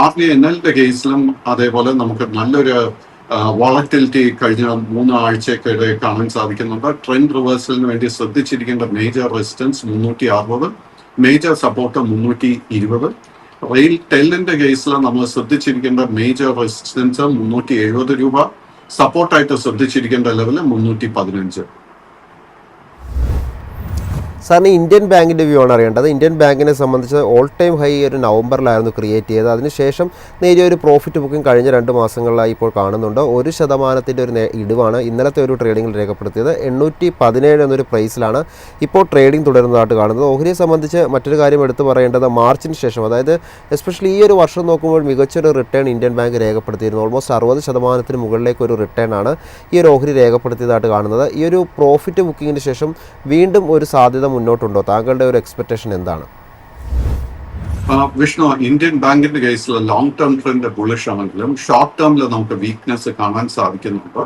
ആർ ഡി എൻ എല്ലിന്റെ കേസിലും അതേപോലെ നമുക്ക് നല്ലൊരു വോളറ്റിലിറ്റി കഴിഞ്ഞ മൂന്ന് ആഴ്ചക്കിടെ കാണാൻ സാധിക്കുന്നുണ്ട്. ട്രെൻഡ് റിവേഴ്സലിന് വേണ്ടി ശ്രദ്ധിച്ചിരിക്കേണ്ട മേജർ റെസിസ്റ്റൻസ് മുന്നൂറ്റി അറുപത് മേജർ സപ്പോർട്ട് മുന്നൂറ്റി ഇരുപത് റെയിൽ ടെല്ലിന്റെ കേസിൽ നമ്മൾ ശ്രദ്ധിച്ചിരിക്കേണ്ട മേജർ റെസിസ്റ്റൻസ് മുന്നൂറ്റി എഴുപത് രൂപ. സപ്പോർട്ടായിട്ട് ശ്രദ്ധിച്ചിരിക്കേണ്ട ലെവൽ മുന്നൂറ്റി പതിനഞ്ച്. സാറിന് ഇന്ത്യൻ ബാങ്കിന്റെ വ്യൂ ആണ് അറിയേണ്ടത്. ഇന്ത്യൻ ബാങ്കിനെ സംബന്ധിച്ച് ഓൾ ടൈം ഹൈ ഒരു നവംബറിലായിരുന്നു ക്രിയേറ്റ് ചെയ്തത്. അതിനുശേഷം നേരിയ ഒരു പ്രോഫിറ്റ് ബുക്കിംഗ് കഴിഞ്ഞ രണ്ട് മാസങ്ങളിലായി ഇപ്പോൾ കാണുന്നുണ്ട്. ഒരു ശതമാനത്തിന്റെ ഒരു ഇടിവാണ് ഇന്നലത്തെ ഒരു ട്രേഡിംഗിൽ രേഖപ്പെടുത്തിയത്. എണ്ണൂറ്റി പതിനേഴ് എന്നൊരു പ്രൈസിലാണ് ഇപ്പോൾ ട്രേഡിംഗ് തുടരുന്നതായിട്ട് കാണുന്നത്. ഓഹരിയെ സംബന്ധിച്ച് മറ്റൊരു കാര്യം എടുത്തു പറയേണ്ടത് മാർച്ചിന് ശേഷം. അതായത് എസ്പെഷ്യലി ഈ ഒരു വർഷം നോക്കുമ്പോൾ മികച്ചൊരു റിട്ടേൺ ഇന്ത്യൻ ബാങ്ക് രേഖപ്പെടുത്തിയിരുന്നു. ഓൾമോസ്റ്റ് അറുപത് ശതമാനത്തിന് മുകളിലേക്ക് ഒരു റിട്ടേൺ ആണ് ഈ ഒരു ഓഹരി രേഖപ്പെടുത്തിയതായിട്ട് കാണുന്നത്. ഈ ഒരു പ്രോഫിറ്റ് ബുക്കിങ്ങിന് ശേഷം വീണ്ടും ഒരു സാധ്യത മുന്നോട്ടുണ്ടോ? താങ്കളുടെ ഒരു എക്സ്പെക്ടേഷൻ എന്താണ്? വിഷ്ണു ഇന്ത്യൻ ബാങ്കിന്റെ കേസിൽ ലോങ് ടേം ട്രെൻഡ് ബുളിഷ് ആണെങ്കിലും ഷോർട്ട് ടേമിൽ നമുക്ക് വീക്ക്നെസ് കാണാൻ സാധിക്കുന്നുണ്ട്.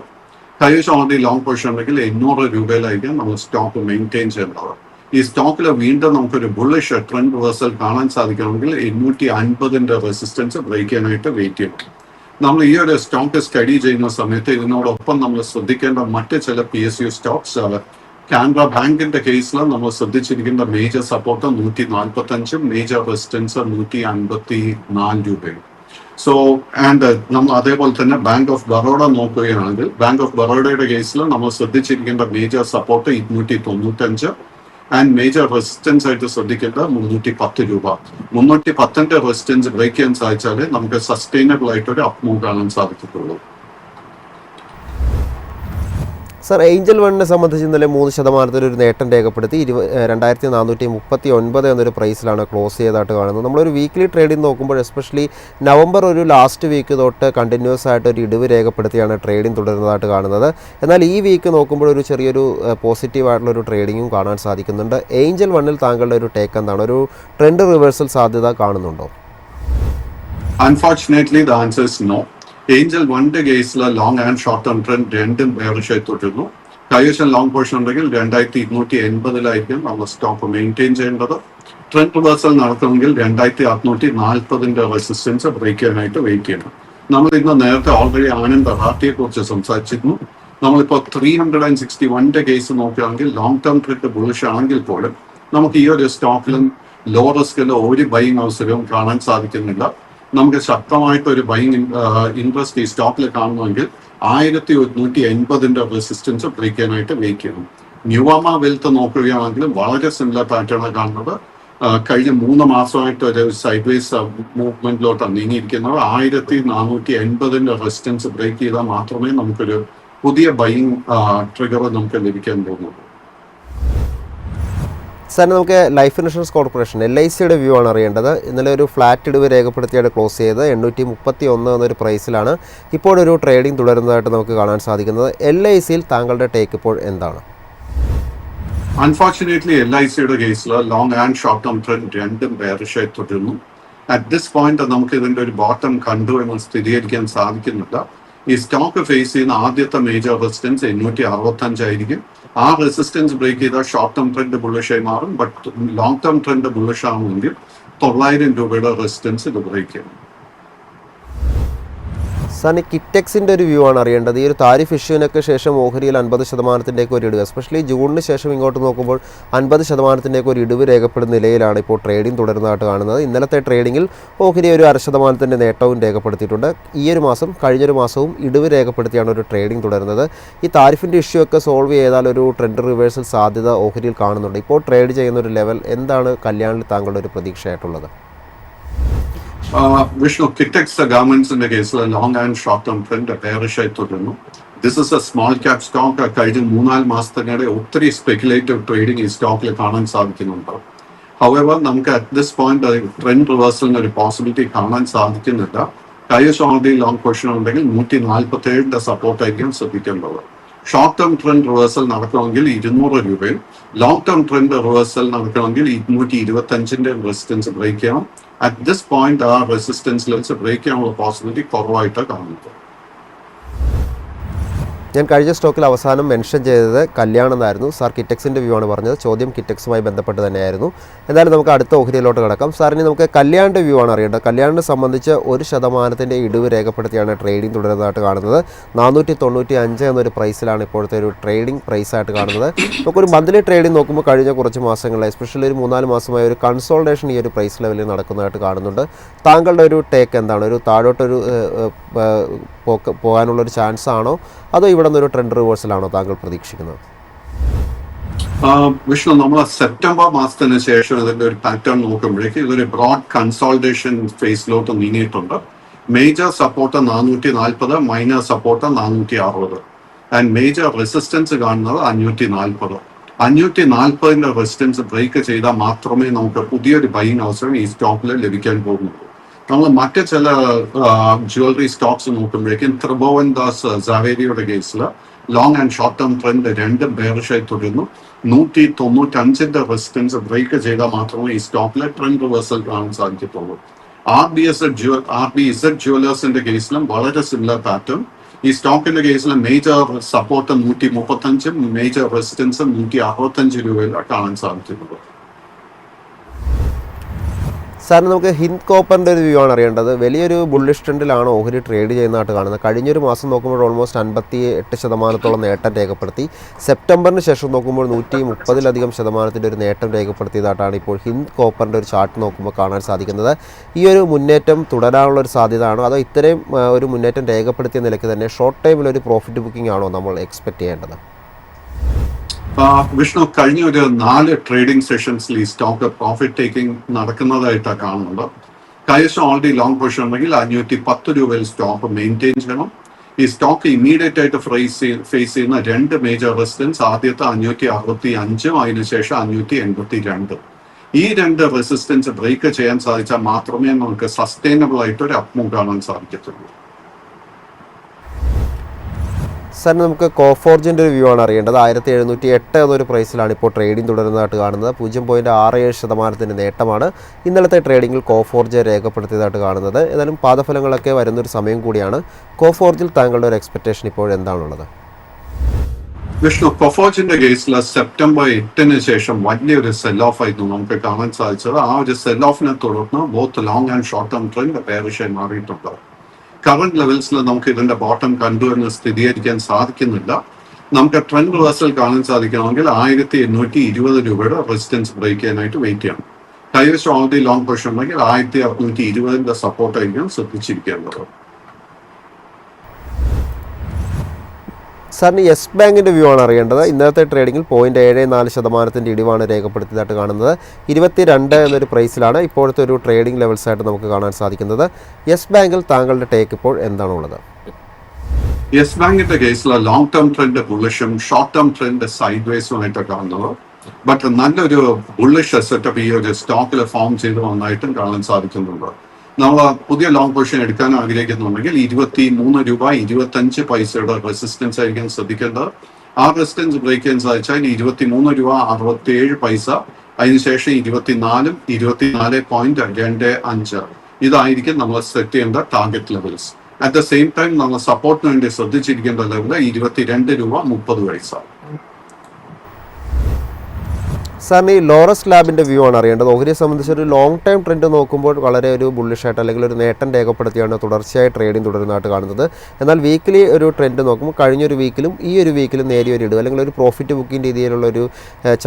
കൈവശം ഓൾറെഡി ലോങ് പൊസിഷൻ ഉണ്ടെങ്കിൽ എണ്ണൂറ് രൂപയിലായിരിക്കും നമ്മൾ സ്റ്റോക്ക് മെയിന്റെയിൻ ചെയ്യേണ്ടത് ഈ സ്റ്റോക്കിൽ വീണ്ടും നമുക്കൊരു ബുള്ളിഷ് ട്രെൻഡ് റിവേഴ്സൽ കാണാൻ സാധിക്കണമെങ്കിൽ എണ്ണൂറ്റി അൻപതിന്റെ റെസിസ്റ്റൻസ് ബ്രേക്ക് ചെയ്യാനായിട്ട് വെയിറ്റ് ചെയ്യണം. നമ്മൾ ഈ ഒരു സ്റ്റോക്ക് സ്റ്റഡി ചെയ്യുന്ന സമയത്ത് ഇതിനോടൊപ്പം നമ്മൾ ശ്രദ്ധിക്കേണ്ട മറ്റ് ചില P S U stocks Canara ബാങ്കിന്റെ കേസിൽ നമ്മൾ ശ്രദ്ധിച്ചിരിക്കുന്ന മേജർ സപ്പോർട്ട് നൂറ്റി നാൽപ്പത്തി അഞ്ചും മേജർ റെസിസ്റ്റൻസ് നൂറ്റി അൻപത്തി നാല് രൂപയും. സോ ആൻഡ് നമ്മൾ അതേപോലെ തന്നെ ബാങ്ക് ഓഫ് ബറോഡ നോക്കുകയാണെങ്കിൽ ബാങ്ക് ഓഫ് ബറോഡയുടെ കേസിൽ നമ്മൾ ശ്രദ്ധിച്ചിരിക്കേണ്ട മേജർ സപ്പോർട്ട് ഇരുന്നൂറ്റി തൊണ്ണൂറ്റഞ്ച് ആൻഡ് മേജർ റെസിസ്റ്റൻസ് ആയിട്ട് ശ്രദ്ധിക്കേണ്ട മുന്നൂറ്റി പത്ത് രൂപ. മുന്നൂറ്റി പത്തിന്റെ റെസിസ്റ്റൻസ് ബ്രേക്ക് ചെയ്യാൻ സാധിച്ചാൽ നമുക്ക് സസ്റ്റൈനബിൾ ആയിട്ട് ഒരു അപ് മൂവ് കാണാൻ സാധിക്കത്തുള്ളൂ. സർ ഏഞ്ചൽ വണ്ണിനെ സംബന്ധിച്ച് ഇന്നലെ മൂന്ന് ശതമാനത്തിൽ ഒരു നേട്ടം രേഖപ്പെടുത്തി. ഇരുപ രണ്ടായിരത്തി നാനൂറ്റി മുപ്പത്തി ഒൻപത് എന്നൊരു പ്രൈസിലാണ് ക്ലോസ് ചെയ്തതായിട്ട് കാണുന്നത്. നമ്മളൊരു വീക്ക്ലി ട്രേഡിംഗ് നോക്കുമ്പോൾ എസ്പെഷ്യലി നവംബർ ഒരു ലാസ്റ്റ് വീക്ക് തൊട്ട് കണ്ടിന്യൂസ് ആയിട്ട് ഒരു ഇടിവ് രേഖപ്പെടുത്തിയാണ് ട്രേഡിംഗ് തുടരുന്നതായിട്ട് കാണുന്നത്. എന്നാൽ ഈ വീക്ക് നോക്കുമ്പോൾ ഒരു ചെറിയൊരു പോസിറ്റീവ് ഒരു ട്രേഡിങ്ങും കാണാൻ സാധിക്കുന്നുണ്ട്. ഏഞ്ചൽ വണ്ണിൽ താങ്കളുടെ ഒരു ടേക്ക് എന്താണ്? ഒരു ട്രെൻഡ് റിവേഴ്സൽ സാധ്യത കാണുന്നുണ്ടോ? Unfortunately the answer is no angel വണ്ടെ കേസിൽ long and short term trend രണ്ടും ബെയറിഷായി തുടരുന്നു. കൈവശം ലോങ് പോർഷൻ ഉണ്ടെങ്കിൽ രണ്ടായിരത്തി ഇരുന്നൂറ്റി എൺപതിലായിരിക്കും നമ്മൾ സ്റ്റോക്ക് മെയിന്റെയിൻ ചെയ്യേണ്ടത്. ട്രെൻഡ് റിവേഴ്സൽ നടത്തണമെങ്കിൽ രണ്ടായിരത്തി അറുന്നൂറ്റി നാൽപ്പതിന്റെ റെസിസ്റ്റൻസ് ബ്രേക്ക് ചെയ്യാനായിട്ട് വെയിറ്റ് ചെയ്യണം. നമ്മൾ ഇന്ന് നേരത്തെ ഓൾറെഡി ആനന്ദ ഹാർട്ടിയെ കുറിച്ച് സംസാരിച്ചിരുന്നു. നമ്മളിപ്പോൾ ത്രീ ഹൺഡ്രഡ് ആൻഡ് സിക്സ്റ്റി വണ്ടെ കേസ് നോക്കുകയാണെങ്കിൽ ലോങ് ടേം ട്രെൻഡ് ബുളിഷ് ആണെങ്കിൽ പോലും നമുക്ക് ഈ ഒരു സ്റ്റോക്കിലും ലോ റിസ്കിലും ഒരു ബൈങ് അവസരവും കാണാൻ സാധിക്കുന്നില്ല. നമുക്ക് ശക്തമായിട്ട് ഒരു ബൈങ് ഇൻട്രസ്റ്റ് ഈ സ്റ്റോക്കിൽ കാണുന്നുവെങ്കിൽ ആയിരത്തി ഒരുന്നൂറ്റി എൺപതിന്റെ റെസിസ്റ്റൻസ് ബ്രേക്ക് ചെയ്യാനായിട്ട് വെയിറ്റ് ചെയ്യണം. ന്യൂവാമ വെൽത്ത് നോക്കുകയാണെങ്കിൽ വളരെ സിമിലർ പാറ്റേണാണ് കാണുന്നത്. കഴിഞ്ഞ മൂന്ന് മാസമായിട്ട് ഒരു സൈഡ് വേസ് മൂവ്മെന്റിലോട്ടാണ് നീങ്ങിയിരിക്കുന്നത്. ആയിരത്തി നാനൂറ്റി എൺപതിന്റെ റെസിസ്റ്റൻസ് ബ്രേക്ക് ചെയ്താൽ മാത്രമേ നമുക്കൊരു പുതിയ ബൈങ് ട്രിഗർ നമുക്ക് ലഭിക്കാൻ പോകുന്നുള്ളൂ. സാർ നമുക്ക് life insurance corporation L I സിയുടെ വ്യൂ ആണ് അറിയേണ്ടത്. ഇന്നലെ ഒരു ഫ്ലാറ്റ് ഇടിവ് രേഖപ്പെടുത്തിയാണ് ക്ലോസ് ചെയ്തത്. എണ്ണൂറ്റി മുപ്പത്തി ഒന്ന് എന്നൊരു പ്രൈസിലാണ് ഇപ്പോൾ ഒരു ട്രേഡിംഗ് തുടരുന്നതായിട്ട് നമുക്ക് കാണാൻ സാധിക്കുന്നത്. എൽ ഐ സിയിൽ താങ്കളുടെ ടേക്ക് ഇപ്പോൾ എന്താണ്? അൺഫോർച്ചുനേറ്റ്ലി എൽ ഐ സിയുടെ കേസിൽ long and short term trend രണ്ടും ബേറിഷായി തുടരുന്നു. അറ്റ് ദിസ് പോയിന്റ് നമുക്ക് ഇതിന്റെ ഒരു ബോട്ടം കണ്ടു എന്ന് സ്ഥിരീകരിക്കാൻ സാധിക്കുന്നില്ല. ഈ സ്റ്റോക്ക് ഫേസ് ചെയ്യുന്ന ആദ്യത്തെ മേജർ റെസിസ്റ്റൻസ് എണ്ണൂറ്റി അറുപത്തി അഞ്ചായിരിക്കും ആ റെസിസ്റ്റൻസ് ബ്രേക്ക് ചെയ്താൽ ഷോർട്ട് ടേം ട്രെൻഡ് ബുള്ളിഷായി മാറും but long term trend bullish ആവുമെങ്കിൽ തൊള്ളായിരം രൂപയുടെ റെസിസ്റ്റൻസ് ഇത് ബ്രേക്ക് ചെയ്യണം സാറിന് കിറ്റെക്സിന്റെ ഒരു വ്യൂ ആണ് അറിയേണ്ടത്. ഈ ഒരു താരിഫ് ഇഷ്യൂവിനൊക്കെ ശേഷം ഓഹരിയിൽ അൻപത് ശതമാനത്തിന്റെയൊക്കെ ഒരു ഇടിവ് എസ്പെഷ്യലി ജൂണിന് ശേഷം ഇങ്ങോട്ട് നോക്കുമ്പോൾ അൻപത് ശതമാനത്തിന്റെയൊക്കെ ഒരു ഇടിവ് രേഖപ്പെടുന്ന നിലയിലാണ് ഇപ്പോൾ ട്രേഡിംഗ് തുടരുന്നതായിട്ട് കാണുന്നത്. ഇന്നലത്തെ ട്രേഡിങ്ങിൽ ഓഹരി ഒരു അര ശതമാനത്തിന്റെ നേട്ടവും രേഖപ്പെടുത്തിയിട്ടുണ്ട്. ഈ ഒരു മാസം കഴിഞ്ഞൊരു മാസവും ഇടിവ് രേഖപ്പെടുത്തിയാണ് ഒരു ട്രേഡിംഗ് തുടരുന്നത്. ഈ താരിഫിന്റെ ഇഷ്യൂ ഒക്കെ സോൾവ് ചെയ്താൽ ഒരു ട്രെൻഡ് റിവേഴ്സൽ സാധ്യത ഓഹരിയിൽ കാണുന്നുണ്ട്. ഇപ്പോൾ ട്രേഡ് ചെയ്യുന്ന ഒരു ലെവൽ എന്താണ് കല്യാണിൽ താങ്കളുടെ ഒരു പ്രതീക്ഷയായിട്ടുള്ളത്? വിഷ്ണു കിറ്റക്സ് ഗവൺമെന്റ്സിന്റെ കേസിൽ long and short term trend ബെയറിഷായി തുടരുന്നു this is a small cap stock കഴിഞ്ഞ മൂന്നാൽ മാസത്തിനിടെ ഒത്തിരി സ്പെക്കുലേറ്റീവ് ട്രേഡിംഗ് ഈ സ്റ്റോക്കിൽ കാണാൻ സാധിക്കുന്നുണ്ട്. ഹൗവർ നമുക്ക് അറ്റ് ദിസ് പോയിന്റ് ട്രെൻഡ് റിവേഴ്സലിന് ഒരു പോസിബിലിറ്റി കാണാൻ സാധിക്കുന്നില്ല. കൈ ഷോർട്ടി ലോങ് പൊസിഷൻ ഉണ്ടെങ്കിൽ നൂറ്റി നാൽപ്പത്തി ഏഴിന്റെ സപ്പോർട്ട് ആയിരിക്കും ശ്രദ്ധിക്കേണ്ടത്. ഷോർട്ട് ടേം ട്രെൻഡ് റിവേഴ്സൽ നടക്കണമെങ്കിൽ ഇരുന്നൂറ് രൂപയും ലോങ് ടേം ട്രെൻഡ് റിവേഴ്സൽ നടക്കണമെങ്കിൽ ഇരുന്നൂറ്റി ഇരുപത്തി അഞ്ചിന്റെ റെസിസ്റ്റൻസ് ബ്രേക്ക് ചെയ്യണം. അറ്റ് ദിസ് പോയിന്റ് ആ റെസിസ്റ്റൻസ് ലെവൽസ് ബ്രേക്ക് ചെയ്യാനുള്ള പോസിബിലിറ്റി കുറവായിട്ടാണ് കാണുന്നത്. ഞാൻ കഴിഞ്ഞ സ്റ്റോക്കിൽ അവസാനം മെൻഷൻ ചെയ്തത് കല്യാണം എന്നായിരുന്നു സാർ കിറ്റക്സിന്റെ വ്യൂ ആണ് പറഞ്ഞത്. ചോദ്യം കിറ്റക്സുമായി ബന്ധപ്പെട്ട് തന്നെയായിരുന്നു. എന്തായാലും നമുക്ക് അടുത്ത ഓഹരിയിലോട്ട് കിടക്കാം. സാറിന് നമുക്ക് കല്യാണിന്റെ വ്യൂ ആണ് അറിയേണ്ടത്. കല്യാണിനെ സംബന്ധിച്ച് ഒരു ശതമാനത്തിന്റെ ഇടിവ് രേഖപ്പെടുത്തിയാണ് ട്രേഡിംഗ് തുടരുന്നതായിട്ട് കാണുന്നത്. നാനൂറ്റി തൊണ്ണൂറ്റി അഞ്ച് എന്നൊരു പ്രൈസിലാണ് ഇപ്പോഴത്തെ ഒരു ട്രേഡിംഗ് പ്രൈസായിട്ട് കാണുന്നത്. നമുക്കൊരു മന്ത്ലി ട്രേഡിംഗ് നോക്കുമ്പോൾ കഴിഞ്ഞ കുറച്ച് മാസങ്ങളിൽ എസ്പെഷ്യലി ഒരു മൂന്നാൽ മാസമായ ഒരു കൺസോൾട്ടേഷൻ ഈ ഒരു പ്രൈസ് ലെവലിൽ നടക്കുന്നതായിട്ട് കാണുന്നുണ്ട്. താങ്കളുടെ ഒരു ടേക്ക് എന്താണ്? ഒരു താഴോട്ടൊരു പോക്ക് പോകാനുള്ളൊരു ചാൻസ് ആണോ അതോ ഇവിടെ നിന്നൊരു ട്രെൻഡ് റിവേഴ്സലാണോ താങ്കൾ പ്രതീക്ഷിക്കുന്നത്? വിഷ്ണു നമ്മൾ സെപ്റ്റംബർ മാസത്തിന് ശേഷം ഇതിന്റെ ഒരു പാറ്റേൺ നോക്കുമ്പോഴേക്ക് ഇതൊരു ബ്രോഡ് കൺസോൾട്ടേഷൻ ഫേസിലോട്ട് നീങ്ങിയിട്ടുണ്ട്. മേജർ സപ്പോർട്ട് നാനൂറ്റി നാൽപ്പത് മൈനർ സപ്പോർട്ട് നാനൂറ്റി അറുപത് ആൻഡ് മേജർ റെസിസ്റ്റൻസ് കാണുന്നത് അഞ്ഞൂറ്റി നാൽപ്പത് അഞ്ഞൂറ്റി നാൽപ്പതിന്റെ റെസിസ്റ്റൻസ് ബ്രേക്ക് ചെയ്താൽ മാത്രമേ നമുക്ക് പുതിയൊരു ബൈങ് അവസരം ഈ സ്റ്റോക്കിൽ ലഭിക്കാൻ പോകുന്നുള്ളൂ. നമ്മൾ മറ്റ് ചില ജ്വല്ലറി സ്റ്റോക്സ് നോക്കുമ്പോഴേക്കും ത്രിഭുവൻ ദാസ് ജാവേരിയുടെ കേസിൽ long and short term trend രണ്ടും ബേറിഷായി തുടരുന്നു. നൂറ്റി തൊണ്ണൂറ്റഞ്ചിന്റെ റെസിസ്റ്റൻസ് ബ്രേക്ക് ചെയ്താൽ മാത്രമേ ഈ സ്റ്റോക്കിലെ ട്രെൻഡ് റിവേഴ്സൽ കാണാൻ സാധിക്കത്തുള്ളൂ. R B S R B Z ജുവലേഴ്സിന്റെ കേസിലും വളരെ സിമിലർ പാറ്റേൺ ഈ സ്റ്റോക്കിന്റെ കേസിൽ മേജർ സപ്പോർട്ട് നൂറ്റി മുപ്പത്തഞ്ചും മേജർ റെസിസ്റ്റൻസ് നൂറ്റി അറുപത്തഞ്ച് രൂപയിലാണ് കാണാൻ സാധിക്കുന്നത് സാറിന് നമുക്ക് ഹിന്ദ് കോപ്പറിന്റെ ഒരു വ്യൂ ആണ് അറിയേണ്ടത്. വലിയൊരു ബുള്ളിഷ് ട്രെൻഡിലാണ് ഓഹരി ട്രേഡ് ചെയ്യുന്നതായിട്ട് കാണുന്നത്. കഴിഞ്ഞൊരു മാസം നോക്കുമ്പോൾ ഓൾമോസ്റ്റ് അൻപത്തി എട്ട് ശതമാനത്തോളം നേട്ടം രേഖപ്പെടുത്തി. സെപ്റ്റംബറിന് ശേഷം നോക്കുമ്പോൾ നൂറ്റി മുപ്പതിലധികം ശതമാനത്തിന്റെ ഒരു നേട്ടം രേഖപ്പെടുത്തിയതായിട്ടാണ് ഇപ്പോൾ ഹിന്ദ് കോപ്പറിന്റെ ഒരു ചാർട്ട് നോക്കുമ്പോൾ കാണാൻ സാധിക്കുന്നത്. ഈ ഒരു മുന്നേറ്റം തുടരാനുള്ള ഒരു സാധ്യത ആണോ അതോ ഇത്രയും ഒരു മുന്നേറ്റം രേഖപ്പെടുത്തിയ നിലയ്ക്ക് തന്നെ ഷോർട്ട് ടൈമിൽ ഒരു പ്രോഫിറ്റ് ബുക്കിംഗ് ആണോ നമ്മൾ എക്സ്പെക്റ്റ് ചെയ്യേണ്ടത്? വിഷ്ണു കഴിഞ്ഞ ഒരു നാല് ട്രേഡിംഗ് സെഷൻസിൽ ഈ സ്റ്റോക്ക് പ്രോഫിറ്റ് ടേക്കിംഗ് നടക്കുന്നതായിട്ടാണ് കാണുന്നത്. കൈവശം ഓൾറെഡി ലോങ് പൊസിഷൻ ഉണ്ടെങ്കിൽ അഞ്ഞൂറ്റി പത്ത് രൂപയിൽ സ്റ്റോക്ക് മെയിന്റെയിൻ ചെയ്യണം. ഈ സ്റ്റോക്ക് ഇമ്മീഡിയറ്റ് ആയിട്ട് ഫ്രൈസ് ഫേസ് ചെയ്യുന്ന രണ്ട് മേജർ റെസിസ്റ്റൻസ് ആദ്യത്തെ അഞ്ഞൂറ്റി അറുപത്തി അഞ്ചും അതിനുശേഷം അഞ്ഞൂറ്റി എൺപത്തി രണ്ടും. ഈ രണ്ട് റെസിസ്റ്റൻസ് ബ്രേക്ക് ചെയ്യാൻ സാധിച്ചാൽ മാത്രമേ നമുക്ക് സസ്റ്റൈനബിൾ ആയിട്ട് ഒരു അപ്മൂവ് കാണാൻ സാധിക്കത്തുള്ളൂ. സാർ നമുക്ക് കോഫോർജിന്റെ ഒരു വ്യൂ ആണ് അറിയേണ്ടത്. ആയിരത്തി എഴുന്നൂറ്റി എട്ട് എന്നൊരു പ്രൈസിലാണ് ഇപ്പോൾ ട്രേഡിംഗ് തുടരുന്നതായിട്ട് കാണുന്നത്. പൂജ്യം പോയിന്റ് ആറ് ഏഴ് ശതമാനത്തിന്റെ നേട്ടമാണ് ഇന്നലത്തെ ട്രേഡിംഗിൽ കോഫോർജ് രേഖപ്പെടുത്തിയതായിട്ട് കാണുന്നത്. ഏതായാലും പാദഫലങ്ങളൊക്കെ വരുന്നൊരു സമയം കൂടിയാണ്. കോഫോർജിൽ താങ്കളുടെ ഒരു എക്സ്പെക്റ്റേഷൻ ഇപ്പോൾ എന്താണുള്ളത്? വിഷ്ണു കൊഫോജിന്റെ കേസിൽ സെപ്റ്റംബർ എട്ടിന് ശേഷം വലിയൊരു സെൽ ഓഫ് ആയിരുന്നു നമുക്ക് കാണാൻ സാധിച്ചത്. ആ ഒരു സെൽ ഓഫിനെ തുടർന്ന് both long and short term trend ബേറിഷായി മാറിയിട്ടുണ്ട്. കറന്റ് ലെവൽസിൽ നമുക്ക് ഇതിന്റെ ബോട്ടം കണ്ടു എന്ന് സ്ഥിരീകരിക്കാൻ സാധിക്കുന്നില്ല. നമുക്ക് ട്രെൻഡ് റിവേഴ്സൽ കാണാൻ സാധിക്കണമെങ്കിൽ ആയിരത്തി എണ്ണൂറ്റി ഇരുപത് രൂപയുടെ റെസിസ്റ്റൻസ് ബ്രേക്ക് ചെയ്യാനായിട്ട് വെയിറ്റ് ചെയ്യണം. കൈവശം ഓൾറെഡി ലോങ് പൊസിഷൻ ഉണ്ടെങ്കിൽ ആയിരത്തി അറുന്നൂറ്റി ഇരുപതിന്റെ സപ്പോർട്ടായിരിക്കും ശ്രദ്ധിച്ചിരിക്കേണ്ടത്. സാറിന് യെസ് ബാങ്കിന്റെ വ്യൂ ആണ് അറിയേണ്ടത്. ഇന്നത്തെ ട്രേഡിംഗിൽ പോയിന്റ് ഏഴ് നാല് ശതമാനത്തിന്റെ ഇടിവാണ് രേഖപ്പെടുത്തിയതായിട്ട് കാണുന്നത്. ഇരുപത്തി രണ്ട് എന്നൊരു പ്രൈസിലാണ് ഇപ്പോഴത്തെ ഒരു ട്രേഡിംഗ് ലെവൽസ് ആയിട്ട് നമുക്ക് കാണാൻ സാധിക്കുന്നത്. യെസ് ബാങ്കിൽ താങ്കളുടെ ടേക്ക് ഇപ്പോൾ എന്താണുള്ളത്? യെസ് ബാങ്കിന്റെ കേസിൽ ലോങ് ടേം ട്രെൻഡ് ബുള്ളിഷും ഷോർട്ട് ടേം ട്രെൻഡ് സൈഡ് വേസുമായിട്ട് കാണുന്നത്. ബട്ട് നല്ലൊരു ബുള്ളിഷ് സെറ്റപ്പ് ഈ ഒരു സ്റ്റോക്കിൽ ഫോം ചെയ്ത് വന്നായിട്ടും കാണാൻ സാധിക്കുന്നുണ്ട്. നമ്മൾ പുതിയ ലോങ് പൊസിഷൻ എടുക്കാൻ ആഗ്രഹിക്കുന്നുണ്ടെങ്കിൽ ഇരുപത്തി മൂന്ന് രൂപ ഇരുപത്തഞ്ച് പൈസയുടെ റെസിസ്റ്റൻസ് ആയിരിക്കും ശ്രദ്ധിക്കേണ്ടത്. ആ റെസിസ്റ്റൻസ് ബ്രേക്ക് ചെയ്യാൻ സാധിച്ചാൽ ഇരുപത്തി മൂന്ന് രൂപ അറുപത്തി ഏഴ് പൈസ അതിനുശേഷം ഇരുപത്തിനാലും ഇരുപത്തിനാല് പോയിന്റ് രണ്ട് അഞ്ച്. ഇതായിരിക്കും നമ്മൾ സെറ്റ് ചെയ്യേണ്ട target levels at the same time നമ്മൾ സപ്പോർട്ടിന് വേണ്ടി ശ്രദ്ധിച്ചിരിക്കേണ്ട ലെവൽ ഇരുപത്തിരണ്ട് രൂപ മുപ്പത് പൈസ. സാറിന് ഈ ലോറസ് ലാബിന്റെ വ്യൂ ആണ് അറിയേണ്ടത്. ഓഹരിയെ സംബന്ധിച്ച് ഒരു ലോങ് ടൈം ട്രെൻഡ് നോക്കുമ്പോൾ വളരെ ഒരു ബുള്ളിഷായിട്ട് അല്ലെങ്കിൽ ഒരു നേട്ടം രേഖപ്പെടുത്തിയാണ് തുടർച്ചയായി ട്രേഡിംഗ് തുടരുന്നതായിട്ട് കാണുന്നത്. എന്നാൽ വീക്കിലി ഒരു ട്രെൻഡ് നോക്കുമ്പോൾ കഴിഞ്ഞൊരു വീക്കിലും ഈ ഒരു വീക്കിലും നേരിയ ഒരു ഇടിവ് അല്ലെങ്കിൽ ഒരു പ്രോഫിറ്റ് ബുക്കിംഗ് രീതിയിലുള്ള ഒരു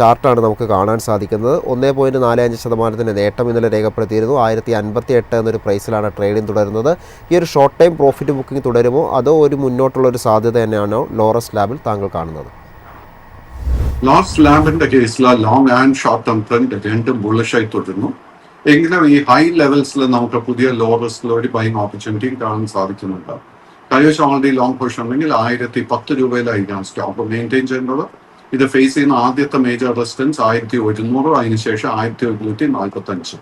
ചാർട്ടാണ് നമുക്ക് കാണാൻ സാധിക്കുന്നത്. ഒന്നേ പോയിന്റ് നാല് അഞ്ച് ശതമാനത്തിന്റെ നേട്ടം ഇന്നലെ രേഖപ്പെടുത്തിയിരുന്നു. ആയിരത്തി അൻപത്തി എട്ട് എന്നൊരു പ്രൈസിലാണ് ട്രേഡിംഗ് തുടരുന്നത്. ഈ ഒരു ഷോർട്ട് ടൈം പ്രോഫിറ്റ് ബുക്കിംഗ് തുടരുമോ? അതോ ഒരു മുന്നോട്ടുള്ള ഒരു സാധ്യത തന്നെയാണോ ലോറസ് ലാബിൽ താങ്കൾ കാണുന്നത്? ലോസ് ലാമ്പിന്റെ കേസിൽ ആ long and short term trend രണ്ടും ബുള്ളിഷായി തുടരുന്നു. എങ്കിലും ഈ ഹൈ ലെവൽസിൽ നമുക്ക് പുതിയ ലോ റിസ്കിൽ ഒരു ബൈങ് ഓപ്പർച്യൂണിറ്റിയും കാണാൻ സാധിക്കുന്നുണ്ട്. കൈവശം ഓൾറെഡി ലോങ് പൊസിഷൻ ഉണ്ടെങ്കിൽ ആയിരത്തി പത്ത് രൂപയിലായിരിക്കാം സ്റ്റോക്ക് മെയിന്റെയിൻ ചെയ്യേണ്ടത്. ഇത് ഫേസ് ചെയ്യുന്ന ആദ്യത്തെ മേജർ റെസിസ്റ്റൻസ് ആയിരത്തി ഒരുന്നൂറ് അതിനുശേഷം ആയിരത്തി ഒരുന്നൂറ്റി നാൽപ്പത്തി അഞ്ച്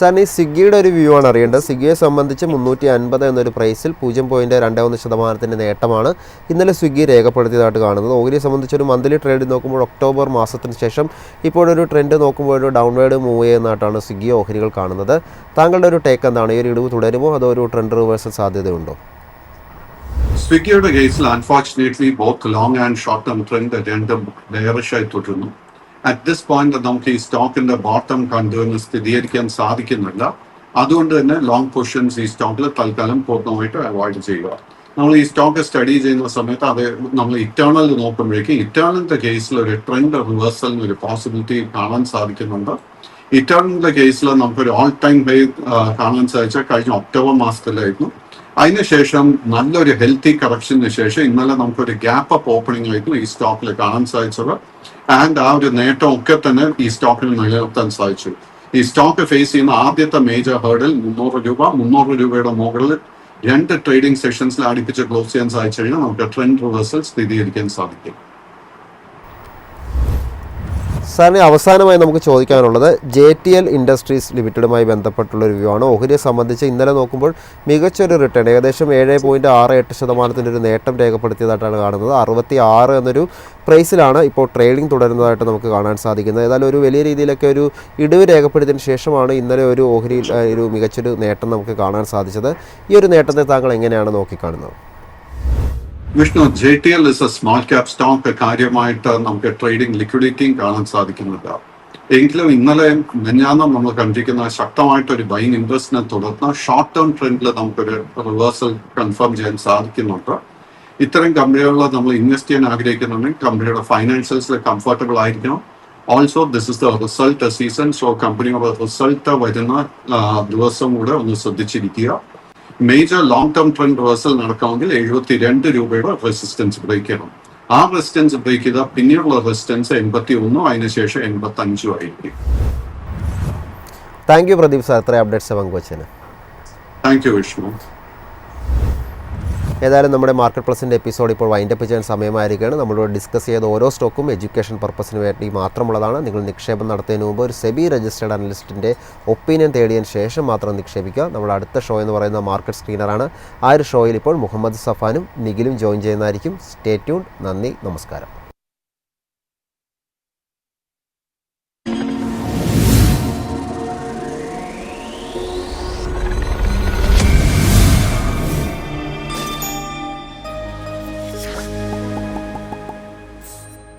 സാറിന് ഈ സ്വിഗ്ഗിയുടെ ഒരു വ്യൂ ആണ് അറിയേണ്ടത്. സ്വിഗ്ഗിയെ സംബന്ധിച്ച് മുന്നൂറ്റി അൻപത് എന്നൊരു പ്രൈസിൽ പൂജ്യം പോയിന്റ് രണ്ട് ഒന്ന് ശതമാനത്തിന്റെ നേട്ടമാണ് ഇന്നലെ സ്വിഗ്ഗി രേഖപ്പെടുത്തിയതായിട്ട് കാണുന്നത്. ഓഹരിയെ സംബന്ധിച്ച് ഒരു മന്ത്ലി ട്രേഡ് നോക്കുമ്പോൾ ഒക്ടോബർ മാസത്തിന് ശേഷം ഇപ്പോഴൊരു ട്രെൻഡ് നോക്കുമ്പോൾ ഒരു ഡൗൺവേർഡ് മൂവ് ചെയ്യുന്നതായിട്ടാണ് സ്വിഗ്ഗി ഓഹരികൾ കാണുന്നത്. താങ്കളുടെ ഒരു ടേക്ക് എന്താണ്? ഈ ഒരു ഇടിവ് തുടരുമോ? അതോ ഒരു ട്രെൻഡ് റിവേഴ്സൽ സാധ്യതയുണ്ടോ? സ്വിഗ്ഗിയുടെ കേസിൽ unfortunately both long and short term trend രണ്ടും ഡയറിഷായി തുടരുന്നു. അറ്റ് ദിസ് പോയിന്റ് നമുക്ക് ഈ സ്റ്റോക്കിന്റെ ബോട്ടം കണ്ടുവന്ന് സ്ഥിരീകരിക്കാൻ സാധിക്കുന്നില്ല. അതുകൊണ്ട് തന്നെ ലോങ് പൊസിഷൻസ് ഈ സ്റ്റോക്കിൽ തൽക്കാലം പൂർണമായിട്ട് അവോയ്ഡ് ചെയ്യുക. നമ്മൾ ഈ സ്റ്റോക്ക് സ്റ്റഡി ചെയ്യുന്ന സമയത്ത് അത് നമ്മൾ ഇറ്റേണൽ നോക്കുമ്പോഴേക്കും ഇറ്റേണലിന്റെ കേസിൽ ഒരു ട്രെൻഡ് റിവേഴ്സലിന് ഒരു പോസിബിലിറ്റി കാണാൻ സാധിക്കുന്നുണ്ട്. ഇറ്റേണലിന്റെ കേസിൽ നമുക്കൊരു ഓൾ ടൈം ഹൈ കാണാൻ സാധിച്ച കഴിഞ്ഞ ഒക്ടോബർ മാസത്തിലായിരുന്നു. അതിനുശേഷം നല്ലൊരു ഹെൽത്തി കറക്ഷന് ശേഷം ഇന്നലെ നമുക്കൊരു ഗ്യാപ്പ് ഓപ്പണിംഗ് ആയിരുന്നു ഈ സ്റ്റോക്കിൽ കാണാൻ സാധിച്ചത്. ആൻഡ് ആ ഒരു നേട്ടം ഒക്കെ തന്നെ ഈ സ്റ്റോക്കിൽ നിലനിർത്താൻ സാധിച്ചു. ഈ സ്റ്റോക്ക് ഫേസ് ചെയ്യുന്ന ആദ്യത്തെ മേജർ ഹേർഡിൽ മുന്നൂറ് രൂപ. മുന്നൂറ് രൂപയുടെ മുകളിൽ രണ്ട് ട്രേഡിംഗ് സെഷൻസിൽ അടുപ്പിച്ച് ക്ലോസ് ചെയ്യാൻ സാധിച്ചു കഴിഞ്ഞാൽ നമുക്ക് ട്രെൻഡ് റിവേഴ്സൽ സ്ഥിരീകരിക്കാൻ സാധിക്കും. സാറിന് അവസാനമായി നമുക്ക് ചോദിക്കാനുള്ളത് ജെ ടി എൽ ഇൻഡസ്ട്രീസ് ലിമിറ്റഡുമായി ബന്ധപ്പെട്ടുള്ള ഒരു വ്യൂ ആണ് ഓഹരിയെ സംബന്ധിച്ച് ഇന്നലെ നോക്കുമ്പോൾ മികച്ചൊരു റിട്ടേൺ ഏകദേശം ഏഴ് പോയിന്റ് ആറ് എട്ട് ശതമാനത്തിന്റെ ഒരു നേട്ടം രേഖപ്പെടുത്തിയതായിട്ടാണ് കാണുന്നത്. അറുപത്തി ആറ് എന്നൊരു പ്രൈസിലാണ് ഇപ്പോൾ ട്രേഡിംഗ് തുടരുന്നതായിട്ട് നമുക്ക് കാണാൻ സാധിക്കുന്നത്. ഏതായാലും ഒരു വലിയ രീതിയിലൊക്കെ ഒരു ഇടിവ് രേഖപ്പെടുത്തിയതിന് ശേഷമാണ് ഇന്നലെ ഒരു ഓഹരിയിൽ ഒരു മികച്ചൊരു നേട്ടം നമുക്ക് കാണാൻ സാധിച്ചത്. ഈ ഒരു നേട്ടത്തെ താങ്കൾ എങ്ങനെയാണ് നോക്കിക്കാണുന്നത്? Vishnu J T L is a small cap stock കാര്യമായിട്ട് നമുക്ക് ട്രേഡിംഗ് ലിക്വിഡിറ്റിയും കാണാൻ സാധിക്കുന്നില്ല. എങ്കിലും ഇന്നലെ മെഞ്ഞാന്നം നമ്മൾ കണ്ടിരിക്കുന്ന ശക്തമായിട്ട് ഒരു ബൈങ് ഇൻട്രസ്റ്റിനെ തുടർന്ന് ഷോർട്ട് ടേം ട്രെൻഡിൽ നമുക്കൊരു റിവേഴ്സൽ കൺഫേം ചെയ്യാൻ സാധിക്കുന്നുണ്ട്. ഇത്തരം കമ്പനികളിൽ നമ്മൾ ഇൻവെസ്റ്റ് ചെയ്യാൻ ആഗ്രഹിക്കുന്നുണ്ടെങ്കിൽ കമ്പനിയുടെ ഫൈനാൻഷ്യൽസിൽ കംഫർട്ടബിൾ ആയിരിക്കണം. Also this is the result season so കമ്പനിയുടെ റിസൾട്ട് വരുന്ന ദിവസം കൂടെ ഒന്ന് ശ്രദ്ധിച്ചിരിക്കുക. Major long term trend reversal നടക്കണമെങ്കിൽ എഴുപത്തി രണ്ട് രൂപയുടെ റെസിസ്റ്റൻസ് ബ്രേക്ക് ചെയ്യണം. ആ റെസിസ്റ്റൻസ് ബ്രേക്ക് ചെയ്താൽ പിന്നീടുള്ള റെസിസ്റ്റൻസ് എൺപത്തി ഒന്നും അതിനുശേഷം എൺപത്തി അഞ്ചും ആയിരിക്കും താങ്ക് യു പ്രദീപ് സാർ അത്രയും അപ്ഡേറ്റ്സ് പങ്കുവച്ചതിന്. താങ്ക് യു വിഷ്ണു ഏതായാലും നമ്മുടെ മാർക്കറ്റ് പ്ലസിന്റെ എപ്പിസോഡ് ഇപ്പോൾ വൈൻഡപ്പ് ചെയ്യാൻ സമയമായിരിക്കുകയാണ്. നമ്മളോട് ഡിസ്കസ് ചെയ്ത ഓരോ സ്റ്റോക്കും എഡ്യൂക്കേഷൻ പർപ്പസിന് വേണ്ടി മാത്രമുള്ളതാണ്. നിങ്ങൾ നിക്ഷേപം നടത്തുന്നതിന് മുമ്പ് ഒരു സെബി രജിസ്റ്റേർഡ് അനലിസ്റ്റിന്റെ ഒപ്പീനിയൻ തേടിയതിന് ശേഷം മാത്രം നിക്ഷേപിക്കുക. നമ്മുടെ അടുത്ത ഷോ എന്ന് പറയുന്ന മാർക്കറ്റ് സ്ക്രീനറാണ് ആ ഒരു ഷോയിൽ ഇപ്പോൾ മുഹമ്മദ് സഫാനും നിഖിലും ജോയിൻ ചെയ്യുന്നതായിരിക്കും. സ്റ്റേ ട്യൂൺ നന്ദി. നമസ്കാരം.